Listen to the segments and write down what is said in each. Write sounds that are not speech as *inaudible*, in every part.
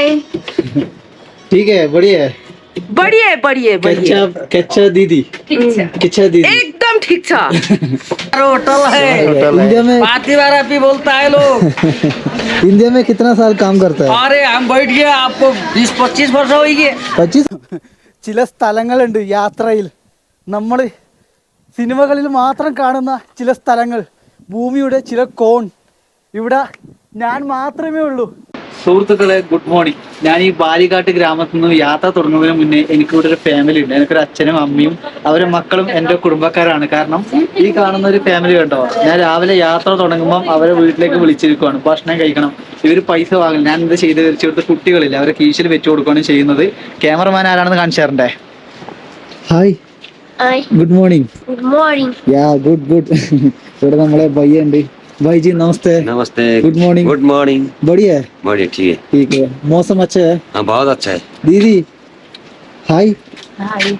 हाय ठीक है बढ़िया है बढ़िया है बढ़िया है, बढ़िया है। कच्चा कच्चा दीदी कच्चा दीदी एकदम ठीक था होटल है इंडिया में पार्टी वाला भी बोलता है लोग इंडिया में कितना साल काम करता है अरे हम बैठ गए आपको बीस पच्चीस वर्ष हो गए പച്ചീസ് ചില സ്ഥലങ്ങളുണ്ട് യാത്രയിൽ നമ്മൾ സിനിമകളിൽ മാത്രം കാണുന്ന ചില സ്ഥലങ്ങൾ ഭൂമിയുടെ ചില കോൺ ഇവിടെ ഞാൻ മാത്രമേ ഉള്ളൂ സുഹൃത്തുക്കളെ ഗുഡ് മോർണിംഗ് ഞാൻ ഈ ബാലിഘാട്ട് ഗ്രാമത്തിൽ നിന്ന് യാത്ര തുടങ്ങുന്നതിന് മുന്നേ എനിക്ക് ഇവിടെ ഒരു ഫാമിലി ഉണ്ട്. എനിക്കൊരു അച്ഛനും അമ്മയും അവരെ മക്കളും എന്റെ കുടുംബക്കാരാണ്. കാരണം ഈ കാണുന്ന ഒരു ഫാമിലി കണ്ടോ? ഞാൻ രാവിലെ യാത്ര തുടങ്ങുമ്പോൾ അവരെ വീട്ടിലേക്ക് വിളിച്ചിരിക്കുവാണ്. ഭക്ഷണം കഴിക്കണം. ഇവർ പൈസ വാങ്ങില്ല ഞാൻ എന്ത് ചെയ്ത് തീർച്ചയായിട്ടും കുട്ടികളില്ല. അവരെ കീശിൽ വെച്ചു കൊടുക്കുകയാണ് ചെയ്യുന്നത്. ക്യാമറമാൻ ആരാണെന്ന് കാണിച്ചു തരണ്ടേ hi good morning good morning ya good good ഇവിടെ നമ്മളെ പയ്യുണ്ട് ഉണ്ട്. भाई जी नमस्ते। नमस्ते। गुड मॉर्निंग गुड मॉर्निंग बढ़िया है? बढ़िया ठीक है। ठीक है। मौसम अच्छा है? हाँ बहुत अच्छा है। दीदी हाय। हाय।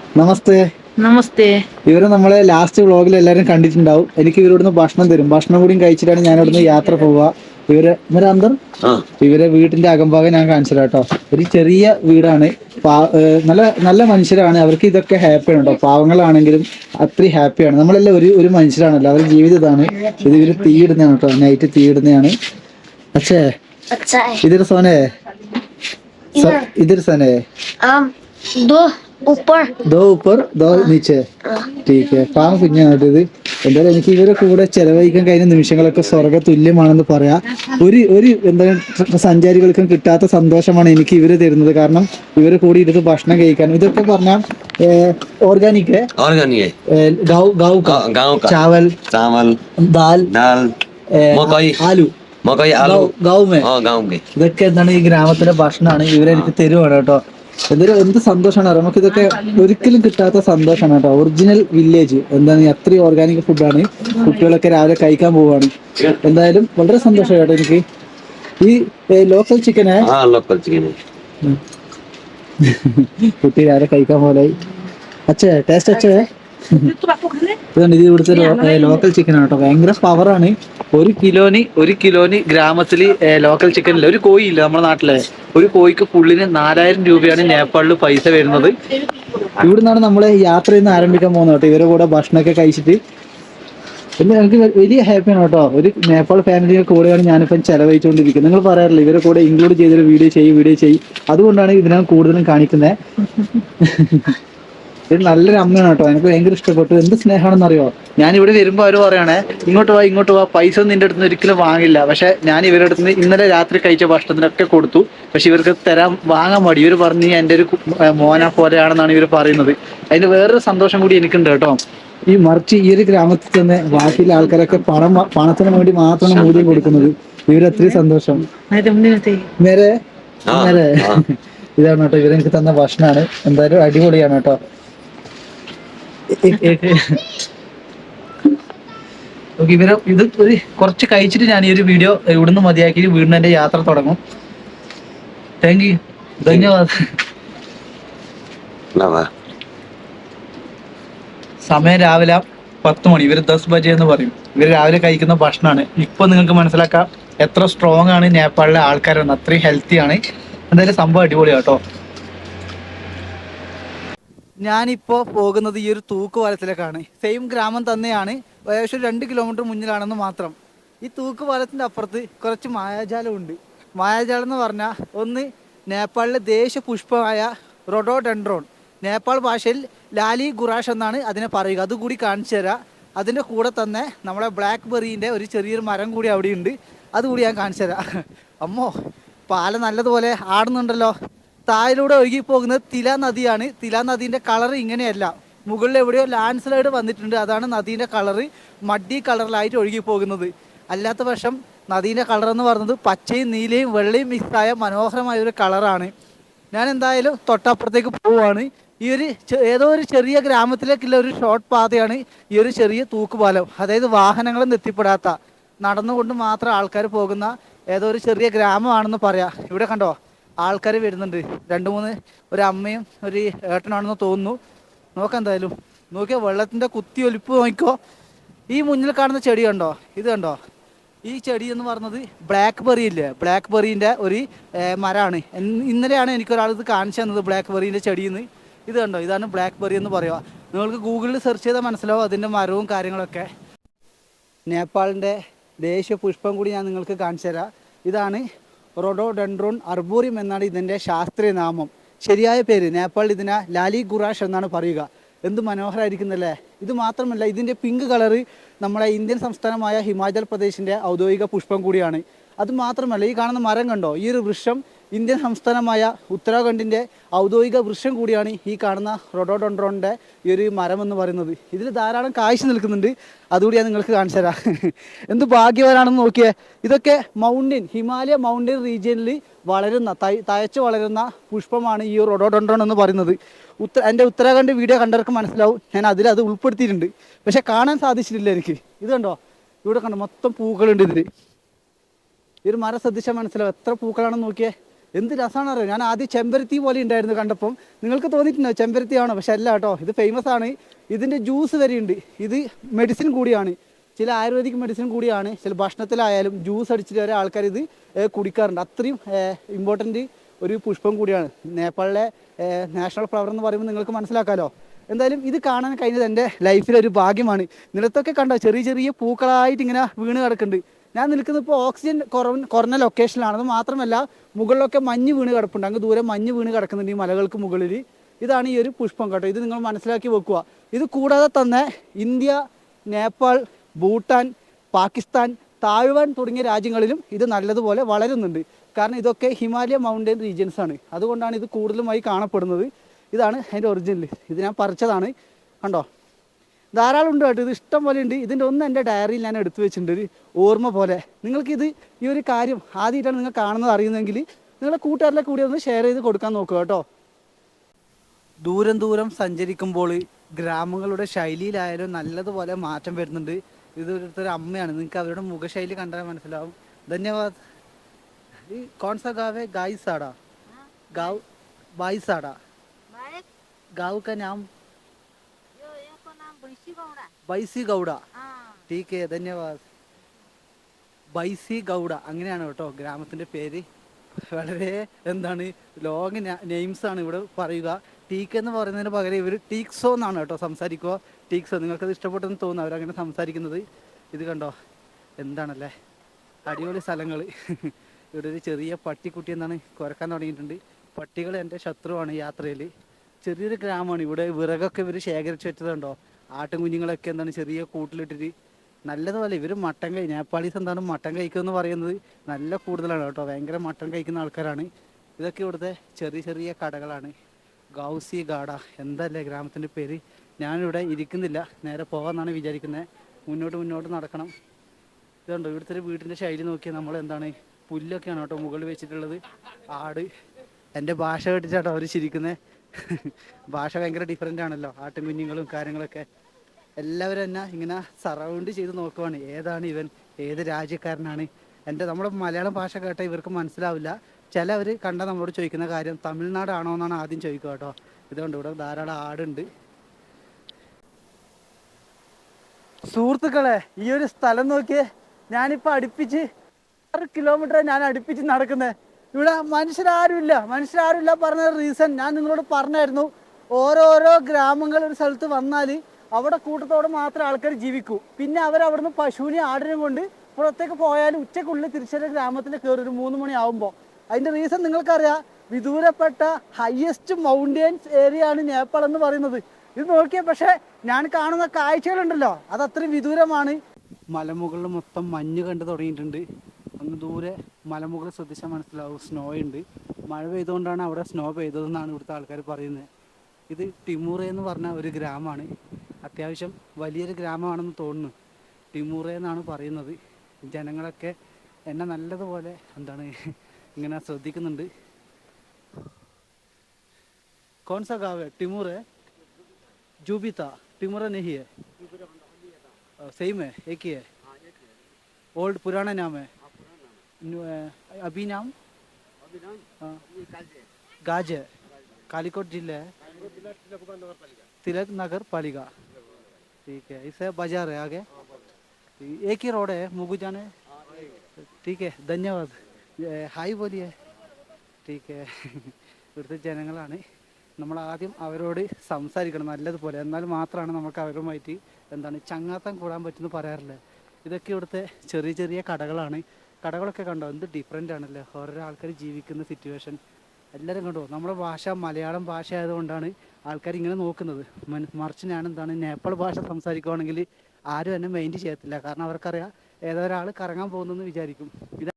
നമസ്തേ. ഇവർ നമ്മളെ ലാസ്റ്റ് വ്ളോഗിൽ എല്ലാവരും കണ്ടിട്ടുണ്ടാവും. എനിക്ക് ഇവരോട് ഭക്ഷണം തരും. ഭക്ഷണം കൂടി കഴിച്ചിട്ടാണ് ഞാൻ ഇവിടുന്ന് യാത്ര പോവുക ഇവർ ഇവരന്തർ ഇവരെ വീട്ടിന്റെ അകംഭാഗം ഞാൻ കാണിച്ചു കേട്ടോ ഒരു ചെറിയ വീടാണ്. നല്ല നല്ല മനുഷ്യരാണ്. അവർക്ക് ഇതൊക്കെ ഹാപ്പിയാണ് കേട്ടോ പാവങ്ങളാണെങ്കിലും അത്ര ഹാപ്പിയാണ് നമ്മളെല്ലാം ഒരു ഒരു മനുഷ്യരാണല്ലോ. അവരുടെ ജീവിതം ഇതാണ്. ഇത് ഇവർ തീയിടുന്നതാണ് കേട്ടോ നൈറ്റ് തീയിടുന്നതാണ് അച്ഛേ. ഇതൊരു സോനെ. ഇതൊരു സോനെ. आम दो ऊपर ദോ ഉപ്പർ ദോ നീച്ചെ ടീക്ക് പാവം കുഞ്ഞാണ് കേട്ടോ ഇത് എന്തായാലും എനിക്ക് ഇവരെ കൂടെ ചെലവഴിക്കാൻ കഴിഞ്ഞ നിമിഷങ്ങളൊക്കെ സ്വർഗ തുല്യമാണെന്ന് പറയാം ഒരു ഒരു എന്താ സഞ്ചാരികൾക്കും കിട്ടാത്ത സന്തോഷമാണ് എനിക്ക് ഇവര് തരുന്നത് കാരണം ഇവരെ കൂടി ഇരുന്ന് ഭക്ഷണം കഴിക്കാൻ ഇതൊക്കെ പറഞ്ഞാൽ ഓർഗാനിക് ऑर्गेनिक है ഗൗ ഗൗ കാ गा- गाँव का ചാവൽ चावल ദാൽ दाल ഏ, മക്കൈ. ആലു मकई ഗൗ आलू ഗൗമേ हाँ गाँव के ഇതൊക്കെ എന്താണ് ഈ ഗ്രാമത്തിലെ ഭക്ഷണമാണ് ഇവരെനിക്ക് തരുവാണ് കേട്ടോ എന്തൊരു എന്ത് സന്തോഷമാണ് നമുക്ക് ഇതൊക്കെ ഒരിക്കലും കിട്ടാത്ത സന്തോഷമാണ് കേട്ടോ. ഒറിജിനൽ വില്ലേജ് എന്താണ്? അത്രയും ഓർഗാനിക് ഫുഡാണ് കുട്ടികളൊക്കെ രാവിലെ കഴിക്കാൻ പോവാണ് എന്തായാലും വളരെ സന്തോഷം കേട്ടോ എനിക്ക്. ഈ ലോക്കൽ ചിക്കനെ ലോക്കൽ ചിക്കനെ കുട്ടി രാവിലെ കഴിക്കാൻ പോലായി. അച്ഛേ ടേസ്റ്റ് അച്ഛേ. ഇത് ഇവിടുത്തെ ലോക്കൽ ചിക്കൻ ആണ് കേട്ടോ. ഭയങ്കര പവറാണ് ഒരു കിലോന് ഒരു കിലോന് ഗ്രാമത്തിൽ ലോക്കൽ ചിക്കനിൽ ഒരു കോഴി ഇല്ല നമ്മുടെ നാട്ടിലെ. ഒരു കോഴിക്ക് പുള്ളിന് നാലായിരം രൂപയാണ് നേപ്പാളിൽ പൈസ വരുന്നത്. ഇവിടുന്നാണ് നമ്മൾ യാത്ര ഇന്ന് ആരംഭിക്കാൻ പോകുന്നത് കേട്ടോ. ഇവരുടെ കൂടെ ഭക്ഷണമൊക്കെ കഴിച്ചിട്ട്. പിന്നെ എനിക്ക് വലിയ ഹാപ്പിയാണ് കേട്ടോ. ഒരു നേപ്പാൾ ഫാമിലിയുടെ കൂടെയാണ് ഞാനിപ്പം ചെലവഴിച്ചുകൊണ്ടിരിക്കുന്നത്. നിങ്ങൾ പറയാറില്ല ഇവരെ കൂടെ ഇൻക്ലൂഡ് ചെയ്തൊരു വീഡിയോ ചെയ്യും വീഡിയോ ചെയ്യും. അതുകൊണ്ടാണ് ഇതിനകം കൂടുതലും കാണിക്കുന്നത്. ഇത് നല്ലൊരു അമ്മയാണ് കേട്ടോ. എനിക്ക് ഭയങ്കര ഇഷ്ടപ്പെട്ടു. എന്ത് സ്നേഹമാണെന്ന് അറിയോ ഞാൻ ഇവിടെ വരുമ്പോൾ അവർ പറയണേ ഇങ്ങോട്ട് വാ ഇങ്ങോട്ട് വാ. പൈസ ഒന്നും നിന്റെ അടുത്ത് ഒരിക്കലും വാങ്ങില്ല. പക്ഷെ ഞാൻ ഇവരുടെ അടുത്ത് നിന്ന് ഇന്നലെ രാത്രി കഴിച്ച ഭക്ഷണത്തിനൊക്കെ കൊടുത്തു. പക്ഷെ ഇവർക്ക് തരാൻ വാങ്ങാൻ മടി. ഇവർ പറഞ്ഞ് എന്റെ ഒരു മോന പോലെയാണെന്നാണ് ഇവർ പറയുന്നത്. അതിന് വേറൊരു സന്തോഷം കൂടി എനിക്കുണ്ട് കേട്ടോ. ഈ മറിച്ച് ഈ ഒരു ഗ്രാമത്തിൽ തന്നെ ബാക്കിയുള്ള ആൾക്കാരൊക്കെ പണം പണത്തിന് വേണ്ടി മാത്രമാണ് മൂല്യം കൊടുക്കുന്നത്. ഇവരത്രയും സന്തോഷം. നേരെ നേരെ. ഇതാണ് കേട്ടോ. ഇവരെനിക്ക് തന്ന ഭക്ഷണമാണ്. എന്തായാലും അടിപൊളിയാണ് കേട്ടോ. ഇവരെ ഇത് ഒരു കുറച്ച് കഴിച്ചിട്ട് ഞാൻ ഈ ഒരു വീഡിയോ ഇവിടുന്ന് മതിയാക്കി വീടിന് എന്റെ യാത്ര തുടങ്ങും. താങ്ക് യു ധന്യവാദം. സമയം രാവിലെ പത്ത് മണി. ഇവർ ദസ് ബജ എന്ന് പറയും. ഇവർ രാവിലെ കഴിക്കുന്ന ഭക്ഷണമാണ്. ഇപ്പൊ നിങ്ങൾക്ക് മനസ്സിലാക്കാം എത്ര സ്ട്രോങ് ആണ് നേപ്പാളിലെ ആൾക്കാരെന്ന് അത്രയും ഹെൽത്തി ആണ്. എന്തായാലും സംഭവം അടിപൊളിയാട്ടോ കേട്ടോ ഞാനിപ്പോ പോകുന്നത് ഈ ഒരു തൂക്കുപാലത്തിലേക്കാണ്. സെയിം ഗ്രാമം തന്നെയാണ്. ഏകദേശം രണ്ട് കിലോമീറ്റർ മുന്നിലാണെന്ന് മാത്രം. ഈ തൂക്കുപാലത്തിന്റെ അപ്പുറത്ത് കുറച്ച് മായാജാലമുണ്ട് മായാജാലം എന്ന് പറഞ്ഞാൽ ഒന്ന് നേപ്പാളിലെ ദേശീയ പുഷ്പമായ റൊഡോഡെൻഡ്രോൺ. നേപ്പാൾ ഭാഷയിൽ ലാലി ഗുറാഷ് എന്നാണ് അതിനെ പറയുക. അതുകൂടി കാണിച്ചു തരാം. അതിന്റെ കൂടെ തന്നെ നമ്മളെ ബ്ലാക്ക് ബെറീന്റെ ഒരു ചെറിയൊരു മരം കൂടി അവിടെയുണ്ട്. അതുകൂടി ഞാൻ കാണിച്ചു തരാം. അമ്മോ പാല നല്ലതുപോലെ ആടുന്നുണ്ടല്ലോ. താഴിലൂടെ ഒഴുകിപ്പോകുന്നത് തില നദിയാണ്. തില നദീന്റെ കളർ ഇങ്ങനെയല്ല. മുകളിൽ എവിടെയോ ലാൻഡ് സ്ലൈഡ് വന്നിട്ടുണ്ട്. അതാണ് നദീന്റെ കളറ് മഡി കളറിലായിട്ട് ഒഴുകിപ്പോകുന്നത്. അല്ലാത്ത പക്ഷം നദീന്റെ കളർ എന്ന് പറയുന്നത് പച്ചയും നീലയും വെള്ളയും മിക്സായ മനോഹരമായ ഒരു കളറാണ് ഞാൻ എന്തായാലും തൊട്ടപ്പുറത്തേക്ക് പോവുകയാണ്. ഈ ഒരു ഏതോ ഒരു ചെറിയ ഗ്രാമത്തിലേക്കുള്ള ഒരു ഷോർട്ട് പാതയാണ് ഈ ഒരു ചെറിയ തൂക്കുപാലം. അതായത് വാഹനങ്ങളൊന്നും എത്തിപ്പെടാത്ത. നടന്നുകൊണ്ട് മാത്രം ആൾക്കാർ പോകുന്ന ഏതോ ഒരു ചെറിയ ഗ്രാമമാണെന്ന് പറയാം. ഇവിടെ കണ്ടോ? ആൾക്കാർ വരുന്നുണ്ട്. രണ്ട് മൂന്ന് ഒരു അമ്മയും ഒരു ഏട്ടനാണെന്ന് തോന്നുന്നു. നോക്കാം എന്തായാലും. നോക്കിയാൽ വെള്ളത്തിന്റെ കുത്തി ഒലിപ്പ് നോക്കിക്കോ. ഈ മുന്നിൽ കാണുന്ന ചെടി കണ്ടോ? ഇത് കണ്ടോ? ഈ ചെടി എന്ന് പറഞ്ഞത് ബ്ലാക്ക് ബെറി ഇല്ലേ? ബ്ലാക്ക് ബെറീന്റെ ഒരു മരമാണ് ഇന്ന് ഇന്നലെയാണ് എനിക്കൊരാൾ ഇത് കാണിച്ചു തന്നത് ബ്ലാക്ക് ബെറീന്റെ ചെടിയിൽ ഇത് കണ്ടോ? ഇതാണ് ബ്ലാക്ക് ബെറി എന്ന് പറയുക. നിങ്ങൾക്ക് ഗൂഗിളിൽ സെർച്ച് ചെയ്താൽ മനസ്സിലാവും അതിന്റെ മരവും കാര്യങ്ങളൊക്കെ. നേപ്പാളിന്റെ ദേശീയ പുഷ്പം കൂടി ഞാൻ നിങ്ങൾക്ക് കാണിച്ചു തരാം. ഇതാണ് റൊഡോഡെൻഡ്രോൺ അർബോറിയം എന്നാണ് ഇതിന്റെ ശാസ്ത്രീയ നാമം ശരിയായ പേര് നേപ്പാളിൽ ഇതിനെ ലാലി ഗുറാഷ് എന്നാണ് പറയുക. എന്ത് മനോഹരമായിരിക്കുന്നല്ലേ ഇത് മാത്രമല്ല ഇതിന്റെ പിങ്ക് കളറ് നമ്മളെ ഇന്ത്യൻ സംസ്ഥാനമായ ഹിമാചൽ പ്രദേശിന്റെ ഔദ്യോഗിക പുഷ്പം കൂടിയാണ്. അതുമാത്രമല്ല ഈ കാണുന്ന മരം കണ്ടോ? ഈ ഒരു വൃക്ഷം ഇന്ത്യൻ സംസ്ഥാനമായ ഉത്തരാഖണ്ഡിന്റെ ഔദ്യോഗിക വൃക്ഷം കൂടിയാണ് ഈ കാണുന്ന റൊഡോഡോൺഡ്രോണിന്റെ ഈ ഒരു മരം എന്ന് പറയുന്നത്. ഇതിൽ ധാരാളം കാഴ്ച നിൽക്കുന്നുണ്ട്. അതുകൂടി ഞാൻ നിങ്ങൾക്ക് കാണിച്ചു തരാം. എന്ത് ഭാഗ്യവാനാണെന്ന് നോക്കിയേ. ഇതൊക്കെ മൗണ്ടൻ ഹിമാലയ മൗണ്ടൻ റീജിയനിൽ വളരുന്ന തയ് തയച്ച് വളരുന്ന പുഷ്പമാണ് ഈ റൊഡോഡോൺഡ്രോൺ എന്ന് പറയുന്നത്. ഉത്ത എന്റെ ഉത്തരാഖണ്ഡ് വീഡിയോ കണ്ടവർക്ക് മനസ്സിലാവും. ഞാൻ അതിൽ അത് ഉൾപ്പെടുത്തിയിട്ടുണ്ട്. പക്ഷേ കാണാൻ സാധിച്ചിട്ടില്ല എനിക്ക്. ഇത് കണ്ടോ? ഇവിടെ കണ്ടോ? മൊത്തം പൂക്കളുണ്ട് ഇതിൽ ഈ ഒരു മരം ശ്രദ്ധിച്ചാൽ മനസ്സിലാവും. എത്ര പൂക്കളാണെന്ന് നോക്കിയേ. എന്ത് രസമാണ് അറിയോ ഞാൻ ആദ്യം ചെമ്പരത്തി പോലെ ഉണ്ടായിരുന്നു കണ്ടപ്പം. നിങ്ങൾക്ക് തോന്നിയിട്ടുണ്ടോ? ചെമ്പരത്തി ആണോ പക്ഷെ അല്ല കേട്ടോ. ഇത് ഫേമസ് ആണ്. ഇതിന്റെ ജ്യൂസ് വരെയുണ്ട് ഇത് മെഡിസിൻ കൂടിയാണ്. ചില ആയുർവേദിക് മെഡിസിൻ കൂടിയാണ്. ചില ഭക്ഷണത്തിലായാലും ജ്യൂസ് അടിച്ചിട്ട് വരെ ആൾക്കാർ ഇത് കുടിക്കാറുണ്ട്. അത്രയും ഇമ്പോർട്ടന്റ് ഒരു പുഷ്പം കൂടിയാണ്. നേപ്പാളിലെ നാഷണൽ ഫ്ലവർ എന്ന് പറയുമ്പോൾ നിങ്ങൾക്ക് മനസ്സിലാക്കാമല്ലോ എന്തായാലും ഇത് കാണാൻ കഴിഞ്ഞത് എന്റെ ലൈഫിലൊരു ഭാഗ്യമാണ്. നിലത്തൊക്കെ കണ്ടോ? ചെറിയ ചെറിയ പൂക്കളായിട്ട് ഇങ്ങനെ വീണ് കിടക്കുന്നുണ്ട്. ഞാൻ നിൽക്കുന്ന ഇപ്പോൾ ഓക്സിജൻ കുറവ് കുറഞ്ഞ ലൊക്കേഷനിലാണ് അത് മാത്രമല്ല മുകളിലൊക്കെ മഞ്ഞ് വീണ് കിടപ്പുണ്ട്. അങ്ങ് ദൂരെ മഞ്ഞ് വീണ് കിടക്കുന്നുണ്ട് ഈ മലകൾക്ക് മുകളിൽ ഇതാണ് ഈ ഒരു പുഷ്പം കേട്ടോ. ഇത് നിങ്ങൾ മനസ്സിലാക്കി വെക്കുക. ഇത് കൂടാതെ തന്നെ ഇന്ത്യ നേപ്പാൾ ഭൂട്ടാൻ പാകിസ്ഥാൻ താഴ്വാൻ തുടങ്ങിയ രാജ്യങ്ങളിലും ഇത് നല്ലതുപോലെ വളരുന്നുണ്ട്. കാരണം ഇതൊക്കെ ഹിമാലയ മൗണ്ടൻ റീജിയൻസ് ആണ്. അതുകൊണ്ടാണ് ഇത് കൂടുതലുമായി കാണപ്പെടുന്നത്. ഇതാണ് അതിന്റെ ഒറിജിനൽ ഇത് ഞാൻ പറിച്ചതാണ്. കണ്ടോ? ധാരാളം ഉണ്ട് കേട്ടോ. ഇത് ഇഷ്ടം പോലെ ഉണ്ട്. ഇതിന്റെ ഒന്ന് എന്റെ ഡയറിയിൽ ഞാൻ എടുത്തു വെച്ചിട്ടുണ്ട്. ഒരു ഓർമ്മ പോലെ. നിങ്ങൾക്കിത് ഈ ഒരു കാര്യം ആദ്യമായിട്ടാണ് നിങ്ങൾ കാണുന്നത് അറിയുന്നതെങ്കിൽ നിങ്ങളുടെ കൂട്ടുകാരിലെ കൂടി ഒന്ന് ഷെയർ ചെയ്ത് കൊടുക്കാൻ നോക്കുക കേട്ടോ. ദൂരം ദൂരം സഞ്ചരിക്കുമ്പോൾ ഗ്രാമങ്ങളുടെ ശൈലിയിലായാലും നല്ലതുപോലെ മാറ്റം വരുന്നുണ്ട്. ഇത് ഓരോരുത്തർ അമ്മയാണ്. നിങ്ങൾക്ക് അവരുടെ മുഖശൈലി കണ്ടാൽ മനസ്സിലാവും. ധന്യവാദ്. കോൺസ ഗാവേ ഗായ്സാടാ. ഗാവ് ബായ്സാടാ ഗാവ് കാ നാം ബൈസി ഗൗഡ ടി കെ ധന്യവാദ്. ബൈസി ഗൗഡ അങ്ങനെയാണ് കേട്ടോ ഗ്രാമത്തിന്റെ പേര്. വളരെ എന്താണ് ലോങ് നെയിംസ് ആണ് ഇവിടെ പറയുക. ടീക്ക് എന്ന് പറയുന്നതിന് പകരം ഇവർ ടീക്സോ എന്നാണ് കേട്ടോ സംസാരിക്കുക. ടീക്സോ നിങ്ങൾക്കത് ഇഷ്ടപ്പെട്ടെന്ന് തോന്നുന്നു അവരങ്ങനെ സംസാരിക്കുന്നത്. ഇത് കണ്ടോ എന്താണല്ലേ? അടിപൊളി സ്ഥലങ്ങൾ *laughs* ഇവിടെ ഒരു ചെറിയ പട്ടിക്കുട്ടി എന്നാണ് കുരക്കാൻ തുടങ്ങിയിട്ടുണ്ട്. പട്ടികൾ എന്റെ ശത്രുവാണ് യാത്രയിൽ ചെറിയൊരു ഗ്രാമമാണ്. ഇവിടെ വിറകൊക്കെ ഇവർ ശേഖരിച്ച് വെച്ചതുണ്ടോ? ആട്ടും കുഞ്ഞുങ്ങളൊക്കെ എന്താണ് ചെറിയ കൂട്ടിലിട്ടിട്ട് നല്ലതുപോലെ ഇവർ മട്ടൻ കഴി നേപ്പാളീസ് എന്താണ് മട്ടൻ കഴിക്കുക എന്ന് പറയുന്നത് നല്ല കൂടുതലാണ് കേട്ടോ. ഭയങ്കര മട്ടൻ കഴിക്കുന്ന ആൾക്കാരാണ്. ഇതൊക്കെ ഇവിടുത്തെ ചെറിയ ചെറിയ കടകളാണ്. ഗൗസി ഗാഡ എന്തല്ലേ ഗ്രാമത്തിന്റെ പേര്? ഞാനിവിടെ ഇരിക്കുന്നില്ല. നേരെ പോകാമെന്നാണ് വിചാരിക്കുന്നത് മുന്നോട്ട് മുന്നോട്ട് നടക്കണം. ഇതുണ്ടോ? ഇവിടുത്തെ ഒരു വീടിന്റെ ശൈലി നോക്കിയാൽ നമ്മൾ എന്താണ് പുല്ലൊക്കെയാണ് കേട്ടോ മുകളിൽ വെച്ചിട്ടുള്ളത്. ആട്. എന്റെ ഭാഷ കേട്ടിട്ടാട്ടോ അവർ ചിരിക്കുന്നത് *laughs* ഭാഷ ഭയങ്കര ഡിഫറെന്റ് ആണല്ലോ. ആട്ടും കുഞ്ഞുങ്ങളും കാര്യങ്ങളൊക്കെ. എല്ലാവരും എന്നെ ഇങ്ങനെ സറൗണ്ട് ചെയ്ത് നോക്കുവാണ്. ഏതാണ് ഇവൻ? ഏത് രാജ്യക്കാരനാണ്? എന്റെ നമ്മുടെ മലയാളം ഭാഷ കേട്ടാൽ ഇവർക്ക് മനസ്സിലാവില്ല. ചിലവർ കണ്ട നമ്മളോട് ചോദിക്കുന്ന കാര്യം തമിഴ്നാടാണോ എന്നാണ് ആദ്യം ചോദിക്കുക കേട്ടോ. ഇതുകൊണ്ട് ഇവിടെ ധാരാളം ആടുണ്ട്. സുഹൃത്തുക്കളെ ഈ ഒരു സ്ഥലം നോക്കിയേ. ഞാനിപ്പോൾ അടുപ്പിച്ച് ആറ് കിലോമീറ്റർ ഞാൻ അടുപ്പിച്ച് നടക്കുന്നത് ഇവിടെ മനുഷ്യരാരുമില്ല. മനുഷ്യരാരുമില്ല പറഞ്ഞ റീസൺ ഞാൻ നിങ്ങളോട് പറഞ്ഞായിരുന്നു. ഓരോരോ ഗ്രാമങ്ങൾ ഒരു സ്ഥലത്ത് വന്നാൽ അവിടെ കൂട്ടത്തോടെ മാത്രമേ ആൾക്കാർ ജീവിക്കൂ. പിന്നെ അവർ അവരവിടുന്ന് പശുവിനെ ആടിനെ കൊണ്ട് പുറത്തേക്ക് പോയാൽ ഉച്ചക്കുള്ളിൽ തിരിച്ചൊരു ഗ്രാമത്തിൽ കയറി ഒരു മൂന്ന് മണിയാവുമ്പോൾ അതിന്റെ റീസൺ നിങ്ങൾക്കറിയാം? വിദൂരപ്പെട്ട ഹയസ്റ്റ് മൗണ്ടൻസ് ഏരിയ ആണ് നേപ്പാൾ എന്ന് പറയുന്നത്. ഇത് നോക്കിയാൽ പക്ഷേ ഞാൻ കാണുന്ന കാഴ്ചകളുണ്ടല്ലോ. അത് അത്രയും വിദൂരമാണ്. മലമുകളിൽ മൊത്തം മഞ്ഞ് കണ്ടു തുടങ്ങിയിട്ടുണ്ട്. അങ്ങ് ദൂരെ മലമുകൾ ശ്രദ്ധിച്ചാൽ മനസ്സിലാവും. സ്നോ ഉണ്ട്. മഴ പെയ്തുകൊണ്ടാണ് അവിടെ സ്നോ പെയ്തതെന്നാണ് ഇവിടുത്തെ ആൾക്കാർ പറയുന്നത്. ഇത് ടിമൂറ എന്ന് പറഞ്ഞ ഒരു ഗ്രാമമാണ് അത്യാവശ്യം വലിയൊരു ഗ്രാമമാണെന്ന് തോന്നുന്നു ടിമൂറ എന്നാണ് പറയുന്നത് ജനങ്ങളൊക്കെ എന്നെ നല്ലതുപോലെ എന്താണ് ഇങ്ങനെ ശ്രദ്ധിക്കുന്നുണ്ട് कौन सा गांव है टिमूर है जूबिता टिमूरा नहीं है अ, सही में एक ही है ओल्ड पुराना नाम है न्यू- अ, अभी नाम हाँ। गाज है कालीकोट जिला है तिलक नगर पालिका ठीक है इसे बाजार है आगे ठीक, एक ही रोड है मुगु जाने ठीक है धन्यवाद ഏ, ഹായ് പോലിയേ ठीक है ഇവിടുത്തെ ജനങ്ങളാണ് നമ്മൾ ആദ്യം അവരോട് സംസാരിക്കണം നല്ലതുപോലെ എന്നാൽ മാത്രമാണ് നമുക്ക് അവരുമായിട്ട് എന്താണ് ചങ്ങാത്തം കൂടാൻ പറ്റുമെന്ന് പറയാറില്ല ഇതൊക്കെ ഇവിടുത്തെ ചെറിയ ചെറിയ കടകളാണ് കടകളൊക്കെ കണ്ടോ എന്ത് ഡിഫറെൻ്റ് ആണല്ലോ ഓരോരോ ആൾക്കാർ ജീവിക്കുന്ന സിറ്റുവേഷൻ എല്ലാവരും കണ്ടോ നമ്മുടെ ഭാഷ മലയാളം ഭാഷ ആയതുകൊണ്ടാണ് ആൾക്കാർ ഇങ്ങനെ നോക്കുന്നത് മൻ- മറിച്ച് ഞാൻ എന്താണ് നേപ്പാൾ ഭാഷ സംസാരിക്കുവാണെങ്കിൽ ആരും എന്നെ മൈൻഡ് ചെയ്യത്തില്ല കാരണം അവർക്കറിയാം ഏതോ ഒരാൾ കറങ്ങാൻ പോകുന്നെന്ന് വിചാരിക്കും ഇത്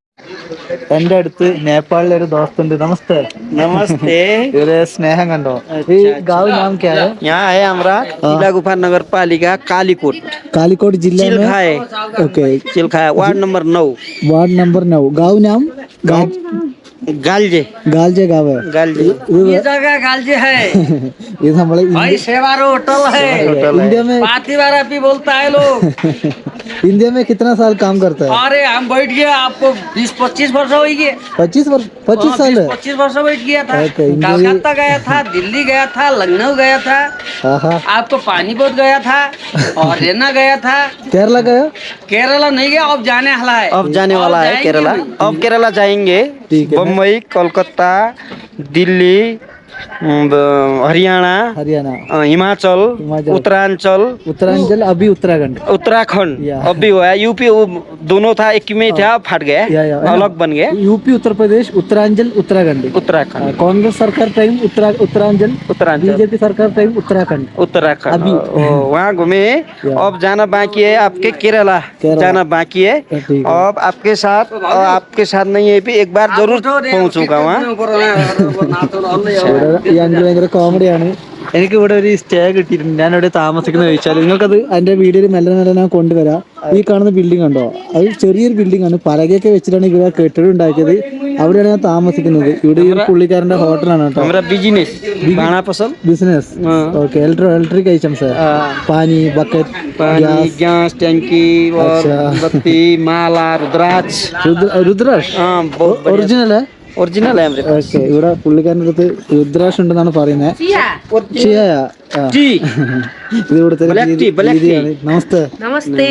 എന്റെ അടുത്ത് നേപ്പാളിലെ ഒരു ദോസ്തുണ്ട് നമസ്തേ नमस्ते ഇവരെ സ്നേഹം കണ്ടോ ഈ ഗാവ് നാം ക്യാ ഹൈ यहाँ है हमारा जिला गुफा नगर पालिका कालीकोट कालीकोट जिले में चिलखाए ओके चिलखाए वार्ड नंबर नौ वार्ड नंबर नौ गाँव नाम गालजे। गालजे गावे। है गालजे। ये जगह गालजे है। *laughs* ये हमारे भाई शेवारो होटल है। इंडिया में पाती भी बोलता है लोग। *laughs* इंडिया में कितना साल काम करता है? अरे हम बैठ गया आपको बीस पच्चीस वर्ष हो गए पच्चीस वर्ष पच्चीस हाँ, साल है? पच्चीस वर्ष बैठ गया था। कलकत्ता गया था दिल्ली गया था लखनऊ गया था। आपको पानीपत गया था *laughs* और रेना गया था। केरला गया? केरला नहीं गया अब जाने वाला है। अब जाने वाला है केरला। अब केरला जाएँगे। ठीक है मुम्बई कलकत्ता दिल्ली हरियाणा हरियाणा। हिमाचल उत्तराञ्चल उत्तराञ्चल अभी उत्तराखण्ड उत्तराखण्ड अभी हो यूपी दोनों था एक में था हाँ। फट गया अलग बन गया यूपी उत्तर प्रदेश उत्तरांचल उत्तराखंड। उत्तराखंड। हाँ, कांग्रेस सरकार टाइम उत्तरा उत्तरांचल उत्तरांचल। बीजेपी सरकार टाइम उत्तराखंड। उत्तराखंड। वहाँ घूमे। अब जाना बाकी है आपके केरला। जाना बाकी है। अब आपके साथ आपके साथ नहीं है भी एक बार ज़रूर पहुंचूँगा वहाँ। कॉमेडी *laughs* എനിക്ക് ഇവിടെ ഒരു സ്റ്റേ കിട്ടിയിട്ടുണ്ട്. ഞാൻ ഇവിടെ താമസിക്കുന്നത് ചോദിച്ചാൽ നിങ്ങൾക്കത് അതിന്റെ വീഡിയോയിൽ മെല്ലെ നല്ല ഞാൻ കൊണ്ടുവരാം. ഈ കാണുന്ന ബിൽഡിംഗ് കണ്ടോ അത് ചെറിയൊരു ബിൽഡിംഗ് ആണ്. പലകയൊക്കെ വെച്ചിട്ടാണ് ഇവിടെ കെട്ടിടം ഉണ്ടാക്കിയത് അവിടെയാണ് ഞാൻ താമസിക്കുന്നത്. ഇവിടെ ഈ പുള്ളിക്കാരന്റെ ഹോട്ടലാണ് കേട്ടോ. Business okay electro electric items പാനി bucket gas ടാങ്കി Rudraksh Rudraksh original बत्ती माला रुद्राक्ष രുദ്രാഷ് हाँ बहुत ഒറിജിനൽ ओरिजिनल है हमारे ഓക്കെ ഇവിടെ പുള്ളിക്കാരൻ്റെ അടുത്ത് രുദ്രാഷ് ഉണ്ടെന്നാണ് പറയുന്നത് *laughs* ഷിയ ആ. जी ഇത് ഇവിടുത്തെ ഒരു Black രീതി- tea, black tea. രീതിയാണ് നമസ്തേ नमस्ते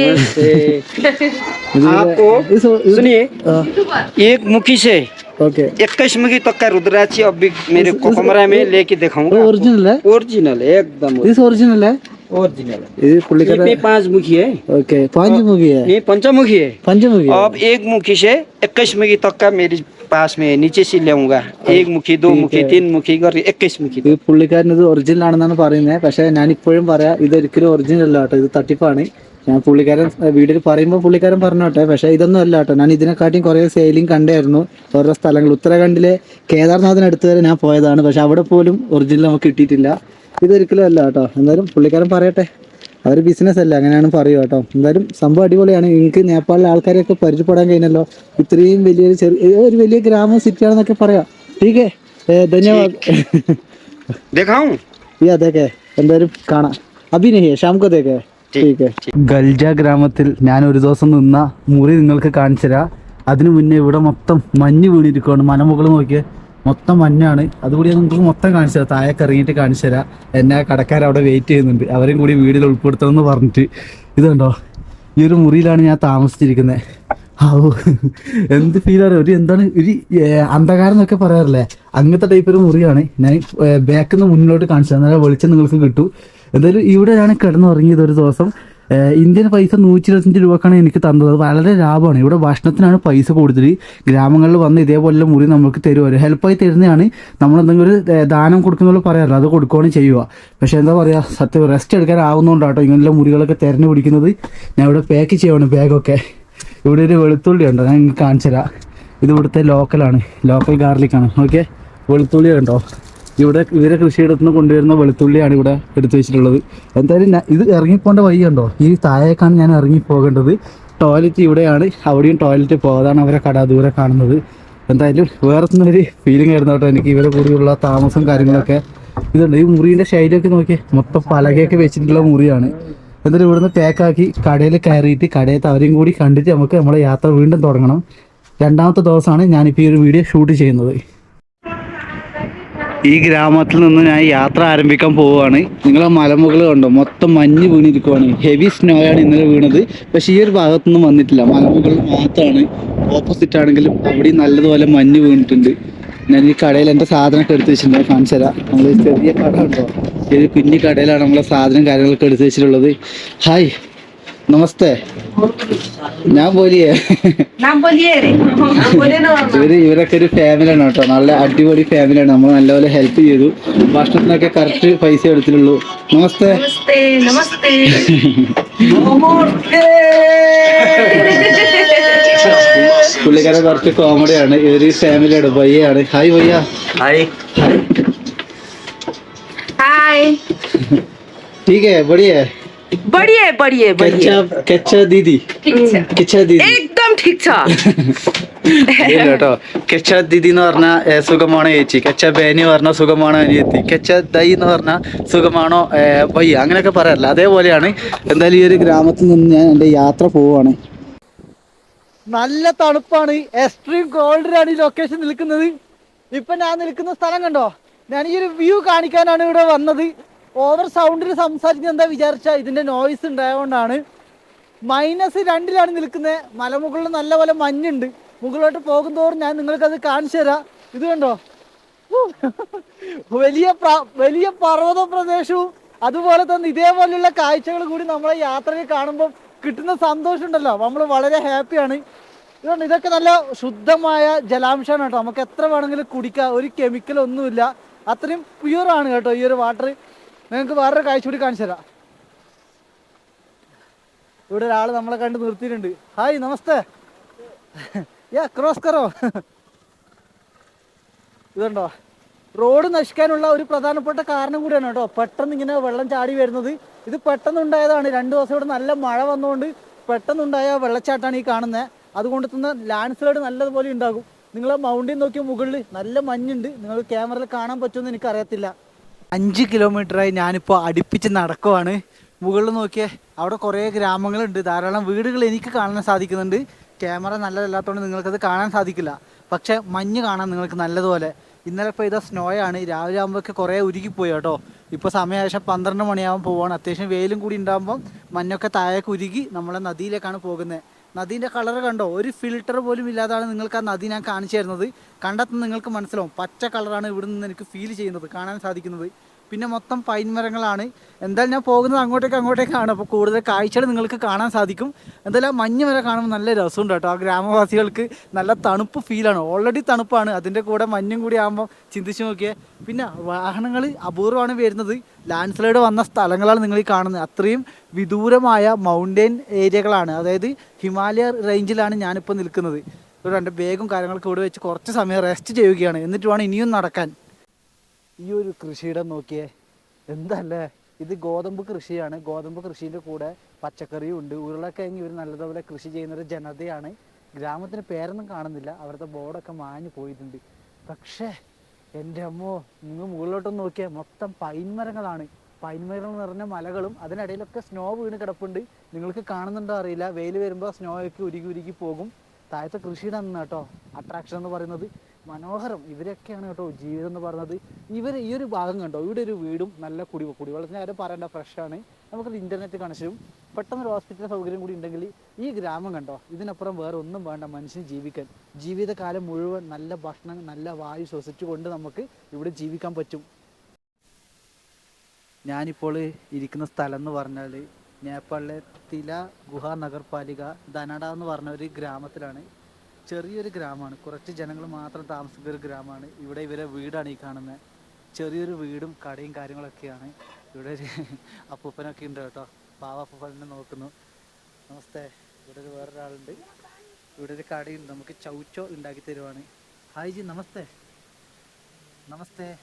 आपको ഇത് സോ- ഇത് सुनिए ആ, एक मुखी से ഓക്കെ इक्कीस मुखी तक का रुद्राक्ष अभी मेरे को कमरा में लेके दिखाऊंगा ഒറിജിനൽ ओरिजिनल है एकदम ഇത് ഒറിജിനൽ ओरिजिनल ഇത് പുള്ളിക്കാരൻ ये पांच मुखी है ഓക്കെ പാഞ്ചുമുഖി ये पंचमुखी है പഞ്ചമുഖി अब एक मुखी से इक्कीस मुखी तक का मेरे पास में है नीचे से लेऊंगा एक मुखी दो मुखी तीन मुखी कर इक्कीस मुखी ഇത് പുള്ളിക്കാരൻ ഇത് ഒറിജിനൽ ആണെന്നാണ് പറയുന്നത് പക്ഷെ ഞാൻ ഇപ്പോഴും പറയാം ഇതൊരിക്കലും ഒറിജിനൽ അല്ല കേട്ടോ ഇത് തട്ടിപ്പാണ് ഞാൻ പുള്ളിക്കാരൻ വീഡിയോയിൽ പറയുമ്പോൾ പുള്ളിക്കാരൻ പറഞ്ഞോട്ടെ പക്ഷെ ഇതൊന്നും അല്ല കേട്ടോ ഞാൻ ഇതിനെക്കാട്ടിയും കുറേ സെയിലിംഗ് കണ്ടായിരുന്നു ഓരോ സ്ഥലങ്ങൾ ഉത്തരാഖണ്ഡിലെ കേദാർനാഥിനടുത്ത് വരെ ഞാൻ പോയതാണ് പക്ഷെ അവിടെ പോലും ഒറിജിനൽ നമുക്ക് കിട്ടിയിട്ടില്ല ഇതൊരിക്കലും അല്ല കേട്ടോ എന്തായാലും പുള്ളിക്കാരൻ പറയട്ടെ അതൊരു ബിസിനസ് അല്ല? അങ്ങനെയാണ് പറയുക കേട്ടോ. എന്തായാലും സംഭവം അടിപൊളിയാണ്. എനിക്ക് നേപ്പാളിലെ ആൾക്കാരെയൊക്കെ പരിചയപ്പെടാൻ കഴിഞ്ഞല്ലോ. ഇത്രയും വലിയൊരു ചെറിയ ഒരു വലിയ ഗ്രാമം സിറ്റിയാണെന്നൊക്കെ പറയാം. ടീക്കേ ധന്യവാദം. ഈ അതൊക്കെ എന്തായാലും കാണാം. അഭിനയ ശ്യാംകോ തേക്കേ ഗൽജ ഗ്രാമത്തിൽ ഞാൻ ഒരു ദിവസം നിന്ന മുറി നിങ്ങൾക്ക് കാണിച്ചു തരാം അതിനു മുന്നേ ഇവിടെ മൊത്തം മഞ്ഞ് വീണിരിക്കുകയാണ് മലമുകൾ നോക്കിയേ. മൊത്തം മഞ്ഞാണ് അതുകൂടി നമുക്ക് മൊത്തം കാണിച്ചു തരാം. താഴേക്ക് ഇറങ്ങിയിട്ട് കാണിച്ചു തരാം. എന്നെ കടക്കാർ അവിടെ വെയിറ്റ് ചെയ്യുന്നുണ്ട്. അവരും കൂടി വീടിൽ ഉൾപ്പെടുത്തണം എന്ന് പറഞ്ഞിട്ട്. ഇതുണ്ടോ ഈ ഒരു മുറിയിലാണ് ഞാൻ താമസിച്ചിരിക്കുന്നത്. ഓ എന്ത് ഫീലാണ് ഒരു എന്താണ്? ഒരു അന്ധകാരം എന്നൊക്കെ പറയാറില്ലേ? അങ്ങനത്തെ ടൈപ്പ് ഒരു മുറിയാണ്. ഞാൻ ബാക്കിൽ നിന്ന് മുന്നിലോട്ട് കാണിച്ചു തന്നാൽ വെളിച്ചം നിങ്ങൾക്ക് കിട്ടും. എന്തായാലും ഇവിടെ ഞാൻ കിടന്നുറങ്ങിയത് ഒരു ദിവസം. ഇന്ത്യൻ പൈസ നൂറ്റി ഇരുപത്തഞ്ച് രൂപക്കാണ് എനിക്ക് തന്നത്. വളരെ ലാഭമാണ്. ഇവിടെ ഭക്ഷണത്തിനാണ് പൈസ കൂടുതൽ ഗ്രാമങ്ങളിൽ വന്ന് ഇതേപോലെ മുറി നമുക്ക് തരുമല്ലോ ഹെൽപ്പായി തരുന്നതാണ്. നമ്മൾ എന്തെങ്കിലും ഒരു ദാനം കൊടുക്കുന്ന പറയാറില്ല. അത് കൊടുക്കുകയാണ് ചെയ്യുക. പക്ഷേ എന്താ പറയുക സത്യം റെസ്റ്റ് എടുക്കാൻ ആവുന്നതുകൊണ്ടാട്ടോ ഇങ്ങനെയുള്ള മുറികളൊക്കെ തിരഞ്ഞു പിടിക്കുന്നത്. ഞാൻ ഇവിടെ പാക്ക് ചെയ്യണം ബാഗൊക്കെ ഇവിടെ ഒരു വെളുത്തുള്ളി ഉണ്ടോ? ഞാൻ കാണിച്ചു തരാം ഇത് ഇവിടുത്തെ ലോക്കലാണ് ലോക്കൽ ഗാർലിക്കാണ് ഓക്കെ വെളുത്തുള്ളി ഉണ്ടോ ഇവിടെ ഇവരെ കൃഷിയിടത്തു നിന്ന് കൊണ്ടുവരുന്ന വെളുത്തുള്ളിയാണ് ഇവിടെ എടുത്തു വെച്ചിട്ടുള്ളത്. എന്തായാലും ഇത് ഇറങ്ങിപ്പോണ്ട വഴി ഉണ്ടോ ഈ താഴേക്കാണ് ഞാൻ ഇറങ്ങി പോകേണ്ടത് ടോയ്ലറ്റ് ഇവിടെയാണ്. അവിടെയും ടോയ്ലറ്റ് പോകാതാണ് അവരെ കട ദൂരെ കാണുന്നത്. എന്തായാലും വേറെ ഒരു ഫീലിംഗ് ആയിരുന്നു കേട്ടോ എനിക്ക് ഇവരെ കൂടിയുള്ള താമസം കാര്യങ്ങളൊക്കെ. ഇതുണ്ട്. ഈ മുറിയുടെ ശൈലിയൊക്കെ നോക്കി മൊത്തം പലകയൊക്കെ വെച്ചിട്ടുള്ള മുറിയാണ്. എന്നിട്ട് ഇവിടുന്ന് പാക്കാക്കി കടയിൽ കയറിയിട്ട് കടയത്ത് അവരെയും കൂടി കണ്ടിട്ട് നമുക്ക് നമ്മളെ യാത്ര വീണ്ടും തുടങ്ങണം. രണ്ടാമത്തെ ദിവസമാണ് ഞാനിപ്പോൾ ഈ ഒരു വീഡിയോ ഷൂട്ട് ചെയ്യുന്നത്. ഈ ഗ്രാമത്തിൽ നിന്ന് ഞാൻ യാത്ര ആരംഭിക്കാൻ പോവുകയാണ്. നിങ്ങളെ മലമുകൾ കണ്ടോ മൊത്തം മഞ്ഞ് വീണിരിക്കുവാണ്. ഹെവി സ്നോ ആണ് ഇന്നലെ വീണത്. പക്ഷെ ഈ ഒരു ഭാഗത്തൊന്നും വന്നിട്ടില്ല. മലമുകൾ മാത്രമാണ് ഓപ്പോസിറ്റ് ആണെങ്കിലും അവിടെ നല്ലതുപോലെ മഞ്ഞ് വീണിട്ടുണ്ട്. ഞാൻ ഈ കടയിൽ എന്റെ സാധനമൊക്കെ എടുത്ത് വെച്ചിട്ടുണ്ട്. കാണിച്ചു തരാം. നമ്മൾ ചെറിയ കട ഉണ്ടോ? ചെറിയ കുഞ്ഞു കടയിലാണ് നമ്മളെ സാധനം കാര്യങ്ങളൊക്കെ എടുത്ത് വെച്ചിട്ടുള്ളത്. ഹായ് നമസ്തേ ഞാൻ പോലിയേ नाम बोलिए रे नाम बोले ना ഇവര് ഇവരൊക്കെ ഒരു ഫാമിലിയാണ് കേട്ടോ നല്ല അടിപൊളി ഫാമിലിയാണ് നമ്മൾ നല്ലപോലെ ഹെൽപ്പ് ചെയ്തു ഭക്ഷണത്തിനൊക്കെ കറക്റ്റ് പൈസ എടുത്തിട്ടുള്ളൂ നമസ്തേ नमस्ते नमस्ते പുള്ളിക്കാരൻ കുറച്ച് കോമഡിയാണ് ഇവര് ഫാമിലിയാണ് ഭയ്യാണ് ഹായ് ഭയ്യ हाय हाय ठीक है बढ़िया है बढ़िया है, बढ़िया है, बढ़िया കച്ച കച്ച ദീദി കിച്ച ദീദി एकदम ठीक था ഇല്ല കേട്ടോ കെച്ച ദിദി എന്ന് പറഞ്ഞ സുഖമാണോ ചേച്ചി കെച്ച ബേനി പറഞ്ഞ സുഖമാണോ അനിയത്തി കെച്ച ദൈ എന്ന് പറഞ്ഞ സുഖമാണോ വയ്യ അങ്ങനെയൊക്കെ പറയാറില്ല അതേപോലെയാണ് എന്തായാലും ഈ ഒരു ഗ്രാമത്തിൽ നിന്ന് ഞാൻ എൻ്റെ യാത്ര പോവാണ് നല്ല തണുപ്പാണ് എക്സ്ട്രീം കോൾഡിലാണ് ഈ ലൊക്കേഷൻ നിൽക്കുന്നത് ഇപ്പൊ ഞാൻ നിൽക്കുന്ന സ്ഥലം കണ്ടോ ഞാൻ ഈ ഒരു വ്യൂ കാണിക്കാനാണ് ഇവിടെ വന്നത് ഓവർ സൗണ്ടിൽ സംസാരിക്കുന്നത് എന്താ വിചാരിച്ച ഇതിന്റെ നോയ്സ് ഉണ്ടായതുകൊണ്ടാണ് മൈനസ് രണ്ടിലാണ് നിൽക്കുന്നത് മലമുകളിൽ നല്ലപോലെ മഞ്ഞുണ്ട്. മുകളിലോട്ട് പോകുന്തോറും ഞാൻ നിങ്ങൾക്കത് കാണിച്ചു തരാം. ഇത് കണ്ടോ? വലിയ വലിയ പർവത പ്രദേശവും അതുപോലെ തന്നെ ഇതേപോലെയുള്ള കാഴ്ചകൾ കൂടി നമ്മളെ യാത്രയിൽ കാണുമ്പോൾ കിട്ടുന്ന സന്തോഷം ഉണ്ടല്ലോ നമ്മൾ വളരെ ഹാപ്പിയാണ് ഇതുകൊണ്ട് ഇതൊക്കെ നല്ല ശുദ്ധമായ ജലാംശമാണ് കേട്ടോ. നമുക്ക് എത്ര വേണമെങ്കിലും കുടിക്കാം. ഒരു കെമിക്കൽ ഒന്നുമില്ല. അത്രയും പ്യുവർ ആണ് കേട്ടോ ഈ ഒരു വാട്ടർ നിങ്ങൾക്ക് വേറൊരു കാഴ്ച കൂടി കാണിച്ചു തരാം. ഇവിടെ ഒരാൾ നമ്മളെ കണ്ട് നിർത്തിയിട്ടുണ്ട്. ഹായ് നമസ്തേ. യാ ക്രോസ് കറോ. ഇതുണ്ടോ? റോഡ് നശിക്കാനുള്ള ഒരു പ്രധാനപ്പെട്ട കാരണം കൂടിയാണ് കേട്ടോ. പെട്ടെന്ന് ഇങ്ങനെ വെള്ളം ചാടി വരുന്നത്. ഇത് പെട്ടെന്ന് ഉണ്ടായതാണ് രണ്ട് ദിവസം ഇവിടെ നല്ല മഴ വന്നുകൊണ്ട് പെട്ടെന്നുണ്ടായ വെള്ളച്ചാട്ടമാണ് ഈ കാണുന്നത് അതുകൊണ്ട് തന്നെ ലാൻഡ് സ്ലൈഡ് നല്ലതുപോലെ ഉണ്ടാകും. നിങ്ങൾ മൗണ്ടിൽ നോക്കിയ മുകളിൽ നല്ല മഞ്ഞുണ്ട്. നിങ്ങൾ ക്യാമറയിൽ കാണാൻ പറ്റുമെന്ന് എനിക്കറിയത്തില്ല. അഞ്ച് കിലോമീറ്ററായി ഞാനിപ്പോൾ അടുപ്പിച്ച് നടക്കുവാണ്. മുകളിൽ നോക്കിയേ അവിടെ കുറേ ഗ്രാമങ്ങളുണ്ട്. ധാരാളം വീടുകൾ എനിക്ക് കാണാൻ സാധിക്കുന്നുണ്ട്. ക്യാമറ നല്ലതല്ലാത്തതുകൊണ്ട് നിങ്ങൾക്കത് കാണാൻ സാധിക്കില്ല. പക്ഷേ മഞ്ഞ് കാണാൻ നിങ്ങൾക്ക് നല്ലതുപോലെ. ഇന്നലെ പെയ്ത സ്നോയാണ്. രാവിലെ ആകുമ്പോഴൊക്കെ കുറേ ഉരുകിപ്പോയി കേട്ടോ. ഇപ്പോൾ സമയം ഏകദേശം പന്ത്രണ്ട് മണിയാകുമ്പോൾ പോവാണ്. അത്യാവശ്യം വെയിലും കൂടി ഉണ്ടാകുമ്പോൾ മഞ്ഞൊക്കെ താഴേക്ക് ഉരുകി നമ്മളെ നദിയിലേക്കാണ് പോകുന്നത്. നദീന്റെ കളർ കണ്ടോ? ഒരു ഫിൽട്ടർ പോലും ഇല്ലാതാണ് നിങ്ങൾക്ക് ആ നദി ഞാൻ കാണിച്ചു തരുന്നത്. കണ്ടെത്തുന്ന നിങ്ങൾക്ക് മനസ്സിലാവും. പച്ച കളറാണ് ഇവിടെ നിന്ന് എനിക്ക് ഫീൽ ചെയ്യുന്നത് കാണാൻ സാധിക്കുന്നത്. പിന്നെ മൊത്തം പൈൻ മരങ്ങളാണ്. എന്തായാലും ഞാൻ പോകുന്നത് അങ്ങോട്ടേക്ക് അങ്ങോട്ടേക്കാണ്. അപ്പോൾ കൂടുതൽ കാഴ്ചകൾ നിങ്ങൾക്ക് കാണാൻ സാധിക്കും. എന്തായാലും മഞ്ഞ് വരെ കാണുമ്പോൾ നല്ല രസമുണ്ട് കേട്ടോ. ആ ഗ്രാമവാസികൾക്ക് നല്ല തണുപ്പ് ഫീലാണ് ഓൾറെഡി തണുപ്പാണ്. അതിന്റെ കൂടെ മഞ്ഞും കൂടി ആകുമ്പോൾ ചിന്തിച്ച് നോക്കിയേ. പിന്നെ വാഹനങ്ങൾ അപൂർവമാണ് വരുന്നത്. ലാൻഡ് സ്ലൈഡ് വന്ന സ്ഥലങ്ങളാണ് നിങ്ങൾ ഈ കാണുന്നത്. അത്രയും വിദൂരമായ മൗണ്ടെയിൻ ഏരിയകളാണ് അതായത് ഹിമാലയ റേഞ്ചിലാണ് ഞാനിപ്പോൾ നിൽക്കുന്നത്. ഇവിടെ എന്റെ ബാഗും കാര്യങ്ങളൊക്കെ ഇവിടെ വെച്ച് കുറച്ച് സമയം റെസ്റ്റ് ചെയ്യുകയാണ്. എന്നിട്ട് വേണം ഇനിയും നടക്കാൻ. ഈ ഒരു കൃഷിയിടം നോക്കിയേ എന്തല്ലേ? ഇത് ഗോതമ്പ് കൃഷിയാണ്. ഗോതമ്പ് കൃഷിന്റെ കൂടെ പച്ചക്കറിയും ഉണ്ട്. ഉരുളക്കിഴങ്ങി ഇവർ നല്ലതുപോലെ കൃഷി ചെയ്യുന്ന ഒരു ജനതയാണ്. ഗ്രാമത്തിന് പേരൊന്നും കാണുന്നില്ല. അവിടുത്തെ ബോർഡൊക്കെ മാഞ്ഞു പോയിട്ടുണ്ട്. പക്ഷേ എന്റെ അമ്മോ നിങ്ങൾ മുകളിലോട്ടൊന്ന് നോക്കിയാൽ മൊത്തം പൈൻമരങ്ങളാണ് പൈൻമരങ്ങൾ നിറഞ്ഞ മലകളും അതിനിടയിലൊക്കെ സ്നോ വീണ് കിടപ്പുണ്ട്. നിങ്ങൾക്ക് കാണുന്നുണ്ടോ അറിയില്ല. വെയിൽ വരുമ്പോൾ സ്നോ ഒക്കെ ഉരുകി ഉരുകി പോകും. താഴത്തെ കൃഷിയുടെ കേട്ടോ. അട്രാക്ഷൻ എന്ന് പറയുന്നത്. മനോഹരം. ഇവരൊക്കെയാണ് കേട്ടോ ജീവിതം എന്ന് പറയുന്നത്. ഇവർ ഈ ഒരു ഭാഗം കണ്ടോ? ഇവിടെ ഒരു വീടും നല്ല കുടി കുടിവെള്ളത്തിന് കാര്യം പറയേണ്ട ഫ്രഷാണ് നമുക്കൊരു ഇന്റർനെറ്റ് കണക്ഷനും പെട്ടെന്ന് ഒരു ഹോസ്പിറ്റൽ സൗകര്യം കൂടി ഉണ്ടെങ്കിൽ ഈ ഗ്രാമം കണ്ടോ? ഇതിനപ്പുറം വേറെ ഒന്നും വേണ്ട മനുഷ്യന് ജീവിക്കാൻ. ജീവിതകാലം മുഴുവൻ നല്ല ഭക്ഷണം നല്ല വായു ശ്വസിച്ചുകൊണ്ട് നമുക്ക് ഇവിടെ ജീവിക്കാൻ പറ്റും. ഞാനിപ്പോൾ ഇരിക്കുന്ന സ്ഥലം എന്ന് പറഞ്ഞാൽ നേപ്പാളിലെ തില ഗുഹ നഗർപാലിക ധനഡ എന്ന് പറഞ്ഞ ഒരു ഗ്രാമത്തിലാണ്. ചെറിയൊരു ഗ്രാമമാണ്. കുറച്ച് ജനങ്ങൾ മാത്രം താമസിക്കുന്ന ഒരു ഗ്രാമമാണ്. ഇവിടെ ഇവരെ വീടാണ് ഈ കാണുന്നത് ചെറിയൊരു വീടും കടയും കാര്യങ്ങളൊക്കെയാണ്. ഇവിടെ ഒരു *laughs* അപ്പൂപ്പനൊക്കെ ഉണ്ട് കേട്ടോ. പാവ അപ്പൂപ്പനെ നോക്കുന്നു. നമസ്തേ. ഇവിടെ ഒരു വേറൊരാളുണ്ട്. ഇവിടെ ഒരു കടയുണ്ട്. നമുക്ക് ചൗച്ചോ ഉണ്ടാക്കി തരുവാണ്. ഹായ് ജി നമസ്തേ. നമസ്തേ.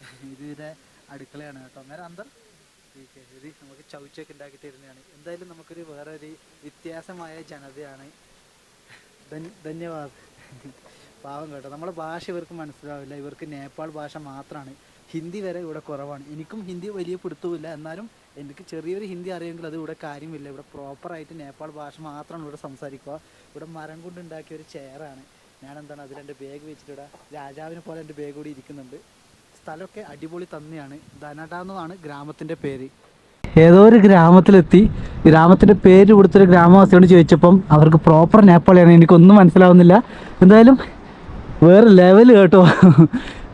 *laughs* ഇത് ഇതിന്റെ അടുക്കളയാണ് കേട്ടോ. അന്നേരം അന്തർ. ഇത് നമുക്ക് ചൗച്ചൊക്കെ ഉണ്ടാക്കി തരുന്നതാണ്. എന്തായാലും നമുക്കൊരു വേറെ ഒരു വ്യത്യാസമായ ജനതയാണ് ധന്യവാദ്. പാവം കേട്ടോ. നമ്മളെ ഭാഷ ഇവർക്ക് മനസ്സിലാവില്ല. ഇവർക്ക് നേപ്പാൾ ഭാഷ മാത്രമാണ് ഹിന്ദി വരെ ഇവിടെ കുറവാണ്. എനിക്കും ഹിന്ദി വലിയ പിടുത്തവുമില്ല. എന്നാലും എനിക്ക് ചെറിയൊരു ഹിന്ദി അറിയുമെങ്കിൽ അത് ഇവിടെ കാര്യമില്ല. ഇവിടെ പ്രോപ്പറായിട്ട് നേപ്പാൾ ഭാഷ മാത്രമാണ് ഇവിടെ സംസാരിക്കുക. ഇവിടെ മരം കൊണ്ട് ഉണ്ടാക്കിയ ഒരു ചെയറാണ് ഞാൻ എന്താണ് അതിൽ എന്റെ ബാഗ് വെച്ചിട്ട് ഇവിടെ രാജാവിനെ പോലെ എന്റെ ബാഗ് കൂടി ഇരിക്കുന്നുണ്ട്. സ്ഥലമൊക്കെ അടിപൊളി തന്നെയാണ്. എന്നാണ് ഗ്രാമത്തിന്റെ പേര്. ഏതോ ഒരു ഗ്രാമത്തിലെത്തി. ഗ്രാമത്തിന്റെ പേര് കൊടുത്തൊരു ഗ്രാമവാസിയോട് ചോദിച്ചപ്പം അവർക്ക് പ്രോപ്പർ നേപ്പാളിയാണ് എനിക്കൊന്നും മനസ്സിലാവുന്നില്ല. എന്തായാലും വേറെ ലെവൽ കേട്ടോ.